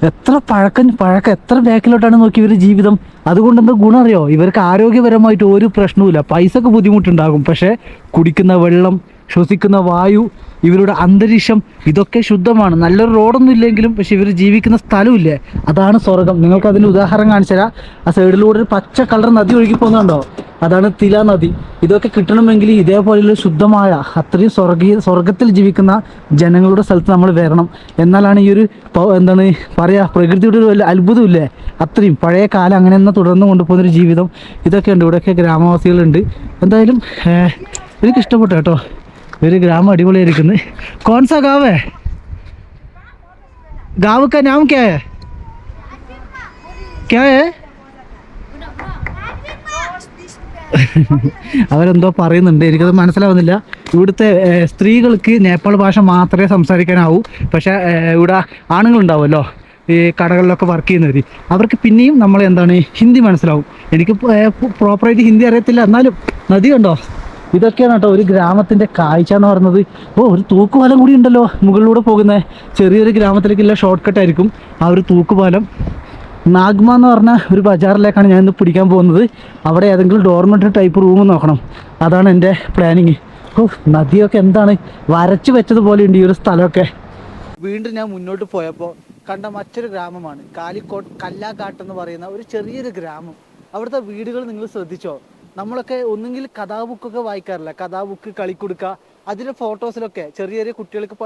എത്ര പഴക്കം പഴക്കം എത്ര ബാക്കിലോട്ടാണ് നോക്കി ഇവർ ജീവിതം. അതുകൊണ്ട് എന്താ ഗുണം അറിയോ? ഇവർക്ക് ആരോഗ്യപരമായിട്ട് ഒരു പ്രശ്നവുമില്ല. പൈസക്ക് ബുദ്ധിമുട്ടുണ്ടാകും. പക്ഷേ കുടിക്കുന്ന വെള്ളം ശ്വസിക്കുന്ന വായു ഇവരുടെ അന്തരീക്ഷം ഇതൊക്കെ ശുദ്ധമാണ്. നല്ലൊരു റോഡൊന്നും ഇല്ലെങ്കിലും പക്ഷെ ഇവർ ജീവിക്കുന്ന സ്ഥലമില്ലേ അതാണ് സ്വർഗം. നിങ്ങൾക്ക് അതിന് ഉദാഹരണം കാണിച്ചു തരാം. ആ സൈഡിലൂടെ ഒരു പച്ച കളർ നദി ഒഴുകി പോകുന്നുണ്ടോ? അതാണ് തില നദി. ഇതൊക്കെ കിട്ടണമെങ്കിൽ ഇതേപോലെയുള്ള ശുദ്ധമായ അത്രയും സ്വർഗീയ സ്വർഗത്തിൽ ജീവിക്കുന്ന ജനങ്ങളുടെ സ്ഥലത്ത് നമ്മൾ വരണം. എന്നാലാണ് ഈ ഒരു എന്താണ് പറയുക പ്രകൃതിയുടെ ഒരു വലിയ അത്ഭുതമില്ലേ? അത്രയും പഴയ കാലം അങ്ങനെ തന്നെ തുടർന്ന് കൊണ്ടുപോകുന്ന ഒരു ജീവിതം ഇതൊക്കെ ഉണ്ട് ഇവിടെയൊക്കെ ഗ്രാമവാസികളുണ്ട്. എന്തായാലും എനിക്ക് ഇഷ്ടപ്പെട്ടു കേട്ടോ. ഒരു ഗ്രാമം അടിപൊളിയായിരിക്കുന്നു കോൺസാ ഗാവേ गाँव का नाम क्या है क्या है അവരെന്തോ പറയുന്നുണ്ട് എനിക്കത് മനസ്സിലാവുന്നില്ല ഇവിടുത്തെ ഏഹ്, സ്ത്രീകൾക്ക് നേപ്പാൾ ഭാഷ മാത്രമേ സംസാരിക്കാനാവൂ പക്ഷേ ഏഹ്, ഇവിടെ ആണുങ്ങളുണ്ടാവുമല്ലോ ഈ കടകളിലൊക്കെ വർക്ക് ചെയ്യുന്നവർ അവർക്ക് പിന്നെയും നമ്മൾ എന്താണ് ഹിന്ദി മനസ്സിലാവും എനിക്ക് പ്രോപ്പറായിട്ട് ഹിന്ദി അറിയത്തില്ല എന്നാലും നദി കണ്ടോ ഇതൊക്കെയാണ് കേട്ടോ ഒരു ഗ്രാമത്തിന്റെ കാഴ്ച എന്ന് പറയുന്നത്. ഓ ഒരു തൂക്കുപാലം കൂടി ഉണ്ടല്ലോ മുകളിലൂടെ പോകുന്ന. ചെറിയൊരു ഗ്രാമത്തിലേക്കുള്ള ഷോർട്ട് കട്ട് ആയിരിക്കും ആ ഒരു തൂക്കുപാലം. നാഗ്മ എന്ന് പറഞ്ഞ ഒരു ബജാറിലേക്കാണ് ഞാൻ ഇന്ന് പിടിക്കാൻ പോകുന്നത്. അവിടെ ഏതെങ്കിലും ഡോർമെന്ററി ടൈപ്പ് റൂം നോക്കണം. അതാണ് എന്റെ പ്ലാനിങ് ഓ നദിയൊക്കെ എന്താണ്? വരച്ച് വെച്ചതുപോലെ ഉണ്ട് ഈ ഒരു സ്ഥലമൊക്കെ. വീണ്ടും ഞാൻ മുന്നോട്ട് പോയപ്പോൾ കണ്ട മറ്റൊരു ഗ്രാമമാണ്. കാലിക്കോട്ട് കല്ലാക്കാട്ട് എന്ന് പറയുന്ന ഒരു ചെറിയൊരു ഗ്രാമം. അവിടുത്തെ വീടുകൾ നിങ്ങൾ ശ്രദ്ധിച്ചോ? നമ്മളൊക്കെ ഒന്നുകിൽ കഥാബുക്കൊക്കെ വായിക്കാറില്ല. കഥാബുക്ക് കളിക്കൊടുക്ക അതിലെ ഫോട്ടോസിലൊക്കെ ചെറിയ ചെറിയ കുട്ടികൾക്ക്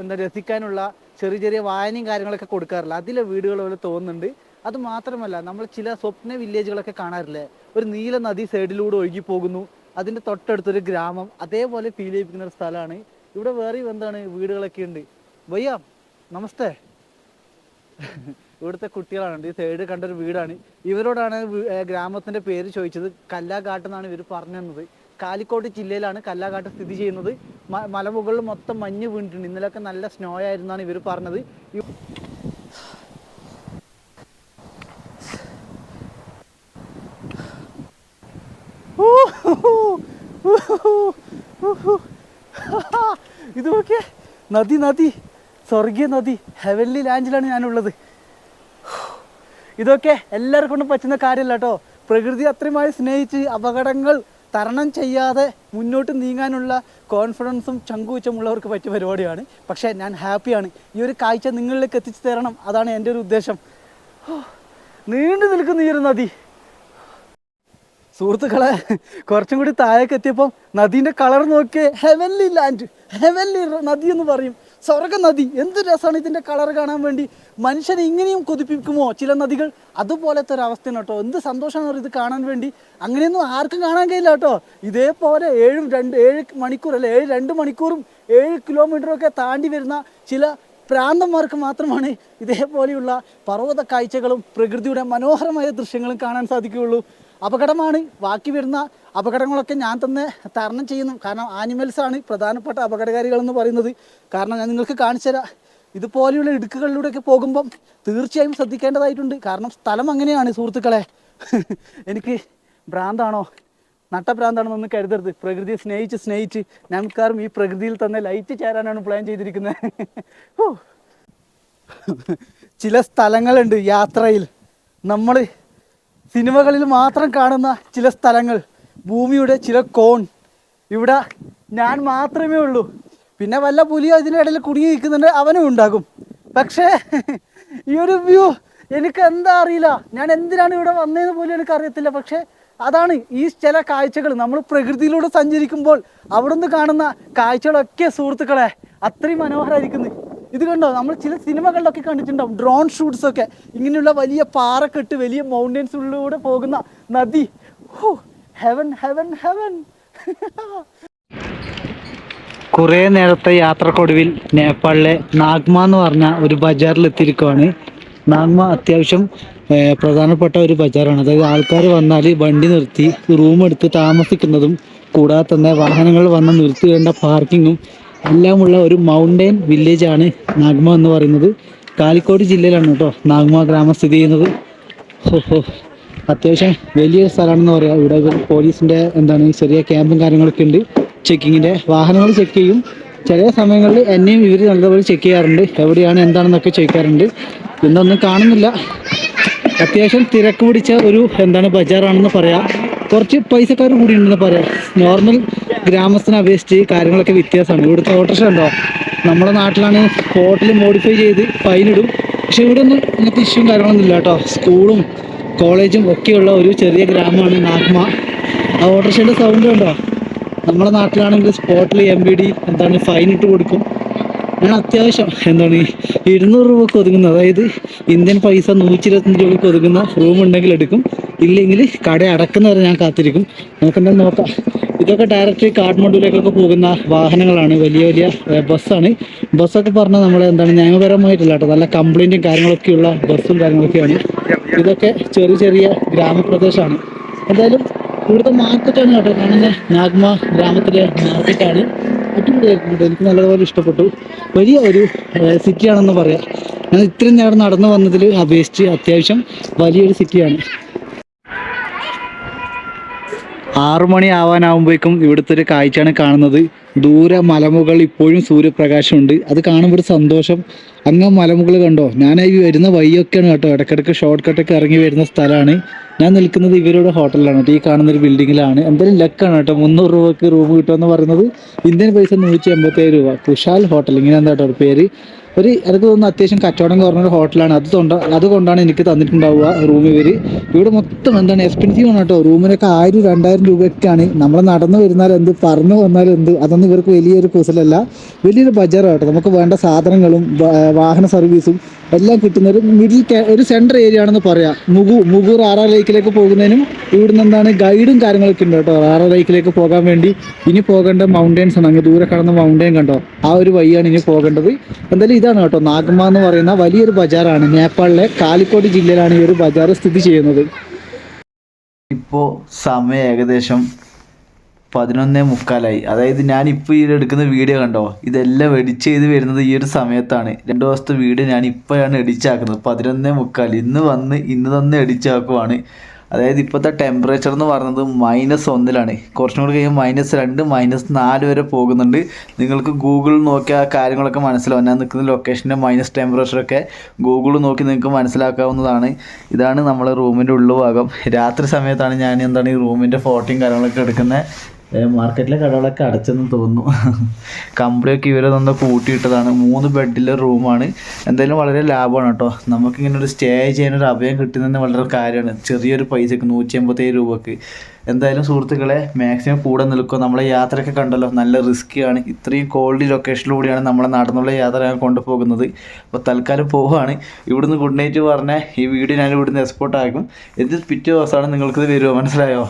എന്താ രസിക്കാനുള്ള ചെറിയ ചെറിയ വായനയും കാര്യങ്ങളൊക്കെ കൊടുക്കാറില്ല. അതിലെ വീടുകൾ പോലെ തോന്നുന്നുണ്ട്. അത് മാത്രമല്ല നമ്മൾ ചില സ്വപ്ന വില്ലേജുകളൊക്കെ കാണാറില്ലേ? ഒരു നീല നദി സൈഡിലൂടെ ഒഴുകി പോകുന്നു. അതിന്റെ തൊട്ടടുത്തൊരു ഗ്രാമം അതേപോലെ ഫീൽ ചെയ്യിപ്പിക്കുന്ന ഒരു സ്ഥലമാണ്. ഇവിടെ വേറെയും എന്താണ് വീടുകളൊക്കെ ഉണ്ട്. വയ്യ നമസ്തേ. ഇവിടുത്തെ കുട്ടികളാണ്. ഈ സൈഡ് കണ്ടൊരു വീടാണ്. ഇവരോടാണ് ഗ്രാമത്തിന്റെ പേര് ചോദിച്ചത്. കല്ലാഘാട്ട് എന്നാണ് ഇവർ പറഞ്ഞു തന്നത് ജില്ലയിലാണ് കല്ലാഘാട്ട് സ്ഥിതി ചെയ്യുന്നത്. മലമുകളിൽ മൊത്തം മഞ്ഞ് വീണിട്ടുണ്ട്. ഇന്നലെയൊക്കെ നല്ല സ്നോ ആയിരുന്നാണ് ഇവർ പറഞ്ഞത്. ഇത് നോക്കിയേ. നദി നദി. സ്വർഗീയ നദി. ഹെവൻലി ലാൻഡിലാണ് ഞാനുള്ളത്. ഇതൊക്കെ എല്ലാവർക്കും പറ്റുന്ന കാര്യമല്ല കേട്ടോ. പ്രകൃതി അത്രയുമായി സ്നേഹിച്ച് അപകടങ്ങൾ തരണം ചെയ്യാതെ മുന്നോട്ട് നീങ്ങാനുള്ള കോൺഫിഡൻസും ചങ്കൂച്ചമുള്ളവർക്ക് പറ്റിയ പരിപാടിയാണ്. പക്ഷേ ഞാൻ ഹാപ്പിയാണ്. ഈ ഒരു കാഴ്ച നിങ്ങളിലേക്ക് എത്തിച്ചു തരണം. അതാണ് എന്റെ ഒരു ഉദ്ദേശം. നീണ്ടു നിൽക്കുന്ന ഈ ഒരു നദി. സുഹൃത്തുക്കളെ കുറച്ചും കൂടി താഴേക്ക് എത്തിയപ്പം നദീന്റെ കളർ നോക്കിയേ ഹെവൻലി ലാൻഡ് ഹെവൻലി നദി എന്ന് പറയും. സ്വർഗ നദി എന്ത് രസമാണ് ഇതിന്റെ കളർ കാണാൻ വേണ്ടി. മനുഷ്യനെ ഇങ്ങനെയും കൊതിപ്പിക്കുമോ ചില നദികൾ? അതുപോലത്തെ ഒരു അവസ്ഥയാണ് കേട്ടോ. എന്ത് സന്തോഷമാണ് ഇത് കാണാൻ വേണ്ടി. അങ്ങനെയൊന്നും ആർക്കും കാണാൻ കഴിയില്ല കേട്ടോ. ഇതേപോലെ ഏഴും രണ്ട് ഏഴ് മണിക്കൂർ അല്ലെ ഏഴ് രണ്ട് മണിക്കൂറും ഏഴ് കിലോമീറ്ററും ഒക്കെ താണ്ടി വരുന്ന ചില പ്രാന്തന്മാർക്ക് മാത്രമാണ് ഇതേപോലെയുള്ള പർവത കാഴ്ചകളും പ്രകൃതിയുടെ മനോഹരമായ ദൃശ്യങ്ങളും കാണാൻ സാധിക്കുകയുള്ളൂ. അപകടമാണ്. ബാക്കി വരുന്ന അപകടങ്ങളൊക്കെ ഞാൻ തന്നെ തരണം ചെയ്യുന്നു. കാരണം ആനിമൽസാണ് പ്രധാനപ്പെട്ട അപകടകാരികളെന്ന് പറയുന്നത്. കാരണം ഞാൻ നിങ്ങൾക്ക് കാണിച്ചു തരാം. ഇതുപോലെയുള്ള ഇടുക്കുകളിലൂടെയൊക്കെ പോകുമ്പം തീർച്ചയായും ശ്രദ്ധിക്കേണ്ടതായിട്ടുണ്ട്. കാരണം സ്ഥലം അങ്ങനെയാണ് സുഹൃത്തുക്കളെ. എനിക്ക് ഭ്രാന്താണോ? നട്ടഭ്രാന്താണെന്നൊന്നും കരുതരുത്. പ്രകൃതിയെ സ്നേഹിച്ച് സ്നേഹിച്ച് ഞാൻ മിക്കവാറും ഈ പ്രകൃതിയിൽ തന്നെ ലൈറ്റ് ചേരാനാണ് പ്ലാൻ ചെയ്തിരിക്കുന്നത്. ചില സ്ഥലങ്ങളുണ്ട് യാത്രയിൽ. നമ്മൾ സിനിമകളിൽ മാത്രം കാണുന്ന ചില സ്ഥലങ്ങൾ. ഭൂമിയുടെ ചില കോൺ. ഇവിടെ ഞാൻ മാത്രമേ ഉള്ളൂ. പിന്നെ വല്ല പുലിയോ ഇതിനിടയിൽ കുടുങ്ങി നിൽക്കുന്നുണ്ട് അവനും ഉണ്ടാകും. പക്ഷേ ഈ ഒരു വ്യൂ എനിക്ക് എന്താ അറിയില്ല. ഞാൻ എന്തിനാണ് ഇവിടെ വന്നതെന്ന് പോലും എനിക്ക് അറിയത്തില്ല. പക്ഷേ അതാണ് ഈ ചില കാഴ്ചകൾ. നമ്മൾ പ്രകൃതിയിലൂടെ സഞ്ചരിക്കുമ്പോൾ അവിടുന്ന് കാണുന്ന കാഴ്ചകളൊക്കെ സുഹൃത്തുക്കളെ അത്രയും മനോഹരമായിരിക്കുന്നു ഇത് കണ്ടോ? നമ്മൾ ചില സിനിമകളിലൊക്കെ കണ്ടിട്ടുണ്ടാവും. ഡ്രോൺ ഷൂട്ട്സ് ഒക്കെ ഇങ്ങനെയുള്ള വലിയ പാറക്കെട്ട് വലിയ മൗണ്ടൻസിലൂടെ പോകുന്ന നദി. ഹെവൻ ഹെവൻ ഹെവൻ കുറേ നേരത്തെ യാത്രക്കൊടുവിൽ നേപ്പാളിലെ നാഗ്മ എന്ന് പറഞ്ഞ ഒരു ബജാറിൽ എത്തിയിരിക്കുവാണ് നാഗ്മ അത്യാവശ്യം പ്രധാനപ്പെട്ട ഒരു ബജാറാണ്. അതായത് ആൾക്കാർ വന്നാൽ വണ്ടി നിർത്തി റൂം എടുത്ത് താമസിക്കുന്നതും കൂടാതെ തന്നെ വാഹനങ്ങൾ വന്ന് നിർത്തിവേണ്ട പാർക്കിങ്ങും എല്ലാമുള്ള ഒരു മൗണ്ടൈൻ വില്ലേജ് ആണ് നാഗ്മ എന്ന് പറയുന്നത്. കാലിക്കോട് ജില്ലയിലാണ് കേട്ടോ നാഗ്മ ഗ്രാമം സ്ഥിതി ചെയ്യുന്നത്. ഹോ, ഹോ. അത്യാവശ്യം വലിയൊരു സ്ഥലമാണെന്ന് പറയാം. ഇവിടെ പോലീസിന്റെ എന്താണ് ചെറിയ ക്യാമ്പും കാര്യങ്ങളൊക്കെ ഉണ്ട്. ചെക്കിങ്ങിന്റെ വാഹനങ്ങൾ ചെക്ക് ചെയ്യും. ചില സമയങ്ങളിൽ എന്നെയും ഇവർ നല്ലപോലെ ചെക്ക് ചെയ്യാറുണ്ട്. എവിടെയാണ് എന്താണെന്നൊക്കെ ചോദിക്കാറുണ്ട്. ഇന്നൊന്നും കാണുന്നില്ല. അത്യാവശ്യം തിരക്ക് പിടിച്ച ഒരു എന്താണ് ബജാറാണെന്ന് പറയാം. കുറച്ച് പൈസക്കാർ കൂടി ഉണ്ടെന്ന് പറയാം. നോർമൽ ഗ്രാമസ്ഥനെ അപേക്ഷിച്ച് കാര്യങ്ങളൊക്കെ വ്യത്യാസമാണ്. ഇവിടുത്തെ ഓട്ടോറിക്ഷ ഉണ്ടോ? നമ്മുടെ നാട്ടിലാണ് ഹോട്ടൽ മോഡിഫൈ ചെയ്ത് ഫൈനിടും പക്ഷെ ഇവിടെ ഒന്നും ഇങ്ങനത്തെ ഇഷ്യൂവും കാര്യങ്ങളൊന്നും ഇല്ല കേട്ടോ. സ്കൂളും കോളേജും ഒക്കെയുള്ള ഒരു ചെറിയ ഗ്രാമമാണ് നാഗ്മ. ആ ഓട്ടോറിക്ഷയുടെ സൗണ്ട് ഉണ്ടോ നമ്മുടെ നാട്ടിലാണെങ്കിൽ സ്പോട്ടിൽ എം ബി ഡി എന്താണ് ഫൈൻ ഇട്ട് കൊടുക്കും. ഞാൻ അത്യാവശ്യം എന്താണ് ഈ ഇരുന്നൂറ് രൂപക്ക് ഒതുങ്ങുന്ന അതായത് ഇന്ത്യൻ പൈസ നൂറ്റി ഇരുപത്തഞ്ച് രൂപക്ക് ഒതുങ്ങുന്ന റൂം ഉണ്ടെങ്കിൽ എടുക്കും. ഇല്ലെങ്കിൽ കട അടക്കുന്നവരെ ഞാൻ കാത്തിരിക്കും. നമുക്ക് എന്താ നോക്കാം? ഇതൊക്കെ ഡയറക്റ്റ് കാഠ്മണ്ഡുവിലേക്കൊക്കെ പോകുന്ന വാഹനങ്ങളാണ്. വലിയ വലിയ ബസ്സാണ്. ബസ്സൊക്കെ പറഞ്ഞാൽ നമ്മൾ എന്താണ് നിയമപരമായിട്ടില്ല കേട്ടോ. നല്ല കംപ്ലൈന്റും കാര്യങ്ങളൊക്കെയുള്ള ബസ്സും കാര്യങ്ങളൊക്കെയാണ്. ഇതൊക്കെ ചെറിയ ചെറിയ ഗ്രാമപ്രദേശമാണ്. എന്തായാലും ഇവിടുത്തെ മാർക്കറ്റാണ് കേട്ടോ. കാണുന്ന നാഗ്മ ഗ്രാമത്തിലെ മാർക്കറ്റാണ് അടിപൊളിയായിരുന്നു കേട്ടോ. എനിക്ക് നല്ലതുപോലെ ഇഷ്ടപ്പെട്ടു. വലിയ ഒരു സിറ്റിയാണെന്ന് പറയാം. ഞാൻ ഇത്രയും നേരം നടന്നു വന്നതിൽ അപേക്ഷിച്ച് അത്യാവശ്യം വലിയൊരു സിറ്റിയാണ് ആറു മണി ആവാനാവുമ്പോഴേക്കും ഇവിടുത്തെ ഒരു കാഴ്ചയാണ് കാണുന്നത്. ദൂര മലമുകൾ ഇപ്പോഴും സൂര്യപ്രകാശമുണ്ട്. അത് കാണുമ്പോൾ ഒരു സന്തോഷം. അങ്ങ് മലമുകൾ കണ്ടോ? ഞാൻ ഈ വരുന്ന വഴിയൊക്കെയാണ് കേട്ടോ. ഇടയ്ക്കിടയ്ക്ക് ഷോർട്ട് കട്ടൊക്കെ ഇറങ്ങി വരുന്ന സ്ഥലമാണ്. ഞാൻ നിൽക്കുന്നത് ഇവരുടെ ഹോട്ടലിലാണ്. കേട്ടോ ഈ കാണുന്ന ഒരു ബിൽഡിങ്ങിലാണ്. എന്തായാലും ലക്കാണ് കേട്ടോ. മുന്നൂറ് രൂപയ്ക്ക് റൂം കിട്ടുമെന്ന് പറയുന്നത്. ഇന്ത്യൻ പൈസ നൂറ്റി എൺപത്തേഴ് രൂപ. കുഷാൽ ഹോട്ടൽ. ഇങ്ങനെ എന്താ കേട്ടോ പേര്? ഒരു എനിക്ക് തോന്നുന്നു അത്യാവശ്യം കച്ചവടം കുറഞ്ഞ ഒരു ഹോട്ടലാണ് അത് തൊണ്ട അതുകൊണ്ടാണ് എനിക്ക് തന്നിട്ടുണ്ടാവുക റൂം ഇവർ ഇവിടെ മൊത്തം എന്താണ് എക്സ്പെൻസീവ് ആണ് കേട്ടോ. റൂമിനൊക്കെ ആയിരം രണ്ടായിരം രൂപയൊക്കെയാണ്. നമ്മൾ നടന്നു വരുന്നാൽ എന്ത് പറഞ്ഞു വന്നാൽ എന്ത് അതൊന്നും ഇവർക്ക് വലിയൊരു കുസലല്ല. വലിയൊരു ബജാറാണ് കേട്ടോ. നമുക്ക് വേണ്ട സാധനങ്ങളും വാഹന സർവീസും എല്ലാം കിട്ടുന്ന ഒരു മിഡിൽ ഒരു സെൻട്രൽ ഏരിയ ആണെന്ന് പറയാം. മുഗു മുഗു റാറ ലേക്കിലേക്ക് പോകുന്നതിനും ഇവിടുന്ന് എന്താണ് ഗൈഡും കാര്യങ്ങളൊക്കെ ഉണ്ട് കേട്ടോ. റാറ ലേക്കിലേക്ക് പോകാൻ വേണ്ടി ഇനി പോകേണ്ട മൗണ്ടൻസ് ആണ്. അങ്ങ് ദൂരെ കാണുന്ന മൗണ്ടൻ കണ്ടോ? ആ ഒരു വഴിയാണ് ഇനി പോകേണ്ടത്. എന്തായാലും ഇതാണ് കേട്ടോ. നാഗമ എന്ന് പറയുന്ന വലിയൊരു ബജാറാണ്. നേപ്പാളിലെ കാലിക്കോട് ജില്ലയിലാണ് ഈ ഒരു ബജാർ സ്ഥിതി ചെയ്യുന്നത്. ഇപ്പോൾ സമയം ഏകദേശം പതിനൊന്നേ മുക്കാലായി. അതായത് ഞാൻ ഇപ്പോൾ ഈ എടുക്കുന്ന വീഡിയോ കണ്ടോ? ഇതെല്ലാം എഡിറ്റ് ചെയ്ത് വരുന്നത് ഈ ഒരു സമയത്താണ്. രണ്ട് ദിവസത്തെ വീഡിയോ ഞാൻ ഇപ്പോഴാണ് ആക്കുന്നത്. പതിനൊന്നേ മുക്കാൽ. ഇന്ന് വന്ന് ഇന്ന് തന്നെ എഡിച്ചാക്കുവാണ് അതായത് ഇപ്പോഴത്തെ ടെമ്പറേച്ചർ എന്ന് പറയുന്നത് മൈനസ് ഒന്നിലാണ്. കുറച്ചും കൂടി കഴിയുമ്പോൾ മൈനസ് രണ്ട് മൈനസ് നാല് വരെ പോകുന്നുണ്ട്. നിങ്ങൾക്ക് ഗൂഗിൾ നോക്കിയാൽ കാര്യങ്ങളൊക്കെ മനസ്സിലാവും. ഞാൻ നിൽക്കുന്ന ലൊക്കേഷന്റെ മൈനസ് ടെമ്പറേച്ചറൊക്കെ ഗൂഗിൾ നോക്കി നിങ്ങൾക്ക് മനസ്സിലാക്കാവുന്നതാണ്. ഇതാണ് നമ്മളെ റൂമിന്റെ ഉള്ളുഭാഗം. രാത്രി സമയത്താണ് ഞാൻ എന്താണ് ഈ റൂമിന്റെ ഫോട്ടോയും കാര്യങ്ങളൊക്കെ എടുക്കുന്നത്. മാർക്കറ്റിലെ കടകളൊക്കെ അടച്ചെന്ന് തോന്നുന്നു. കമ്പിളിയൊക്കെ ഇവരെ തന്നെ കൂട്ടിയിട്ടതാണ്. മൂന്ന് ബെഡിലെ റൂമാണ്. എന്തായാലും വളരെ ലാഭമാണ് കേട്ടോ. നമുക്കിങ്ങനെ ഒരു സ്റ്റേ ചെയ്യാൻ ഒരു അഭയം കിട്ടുന്നതെന്ന് വളരെ കാര്യമാണ്. ചെറിയൊരു പൈസക്ക് നൂറ്റി അമ്പത്തേഴ് രൂപക്ക്. എന്തായാലും സുഹൃത്തുക്കളെ മാക്സിമം കൂടെ നിൽക്കുക. നമ്മളെ യാത്രയൊക്കെ കണ്ടല്ലോ. നല്ല റിസ്ക്കിയാണ് ഇത്രയും കോൾഡ് ലൊക്കേഷനിലൂടെയാണ് നമ്മളെ നടന്നുള്ള യാത്ര കൊണ്ടുപോകുന്നത്. അപ്പോൾ തൽക്കാലം പോവുകയാണ് ഇവിടുന്ന് ഗുഡ് നൈറ്റ് പറഞ്ഞാൽ ഈ വീഡിയോ ഞാൻ ഇവിടുന്ന് എക്സ്പോർട്ട് ആക്കും. ഇത് പിറ്റേ ദിവസമാണ് നിങ്ങൾക്കിത് വരുമോ മനസ്സിലായോ?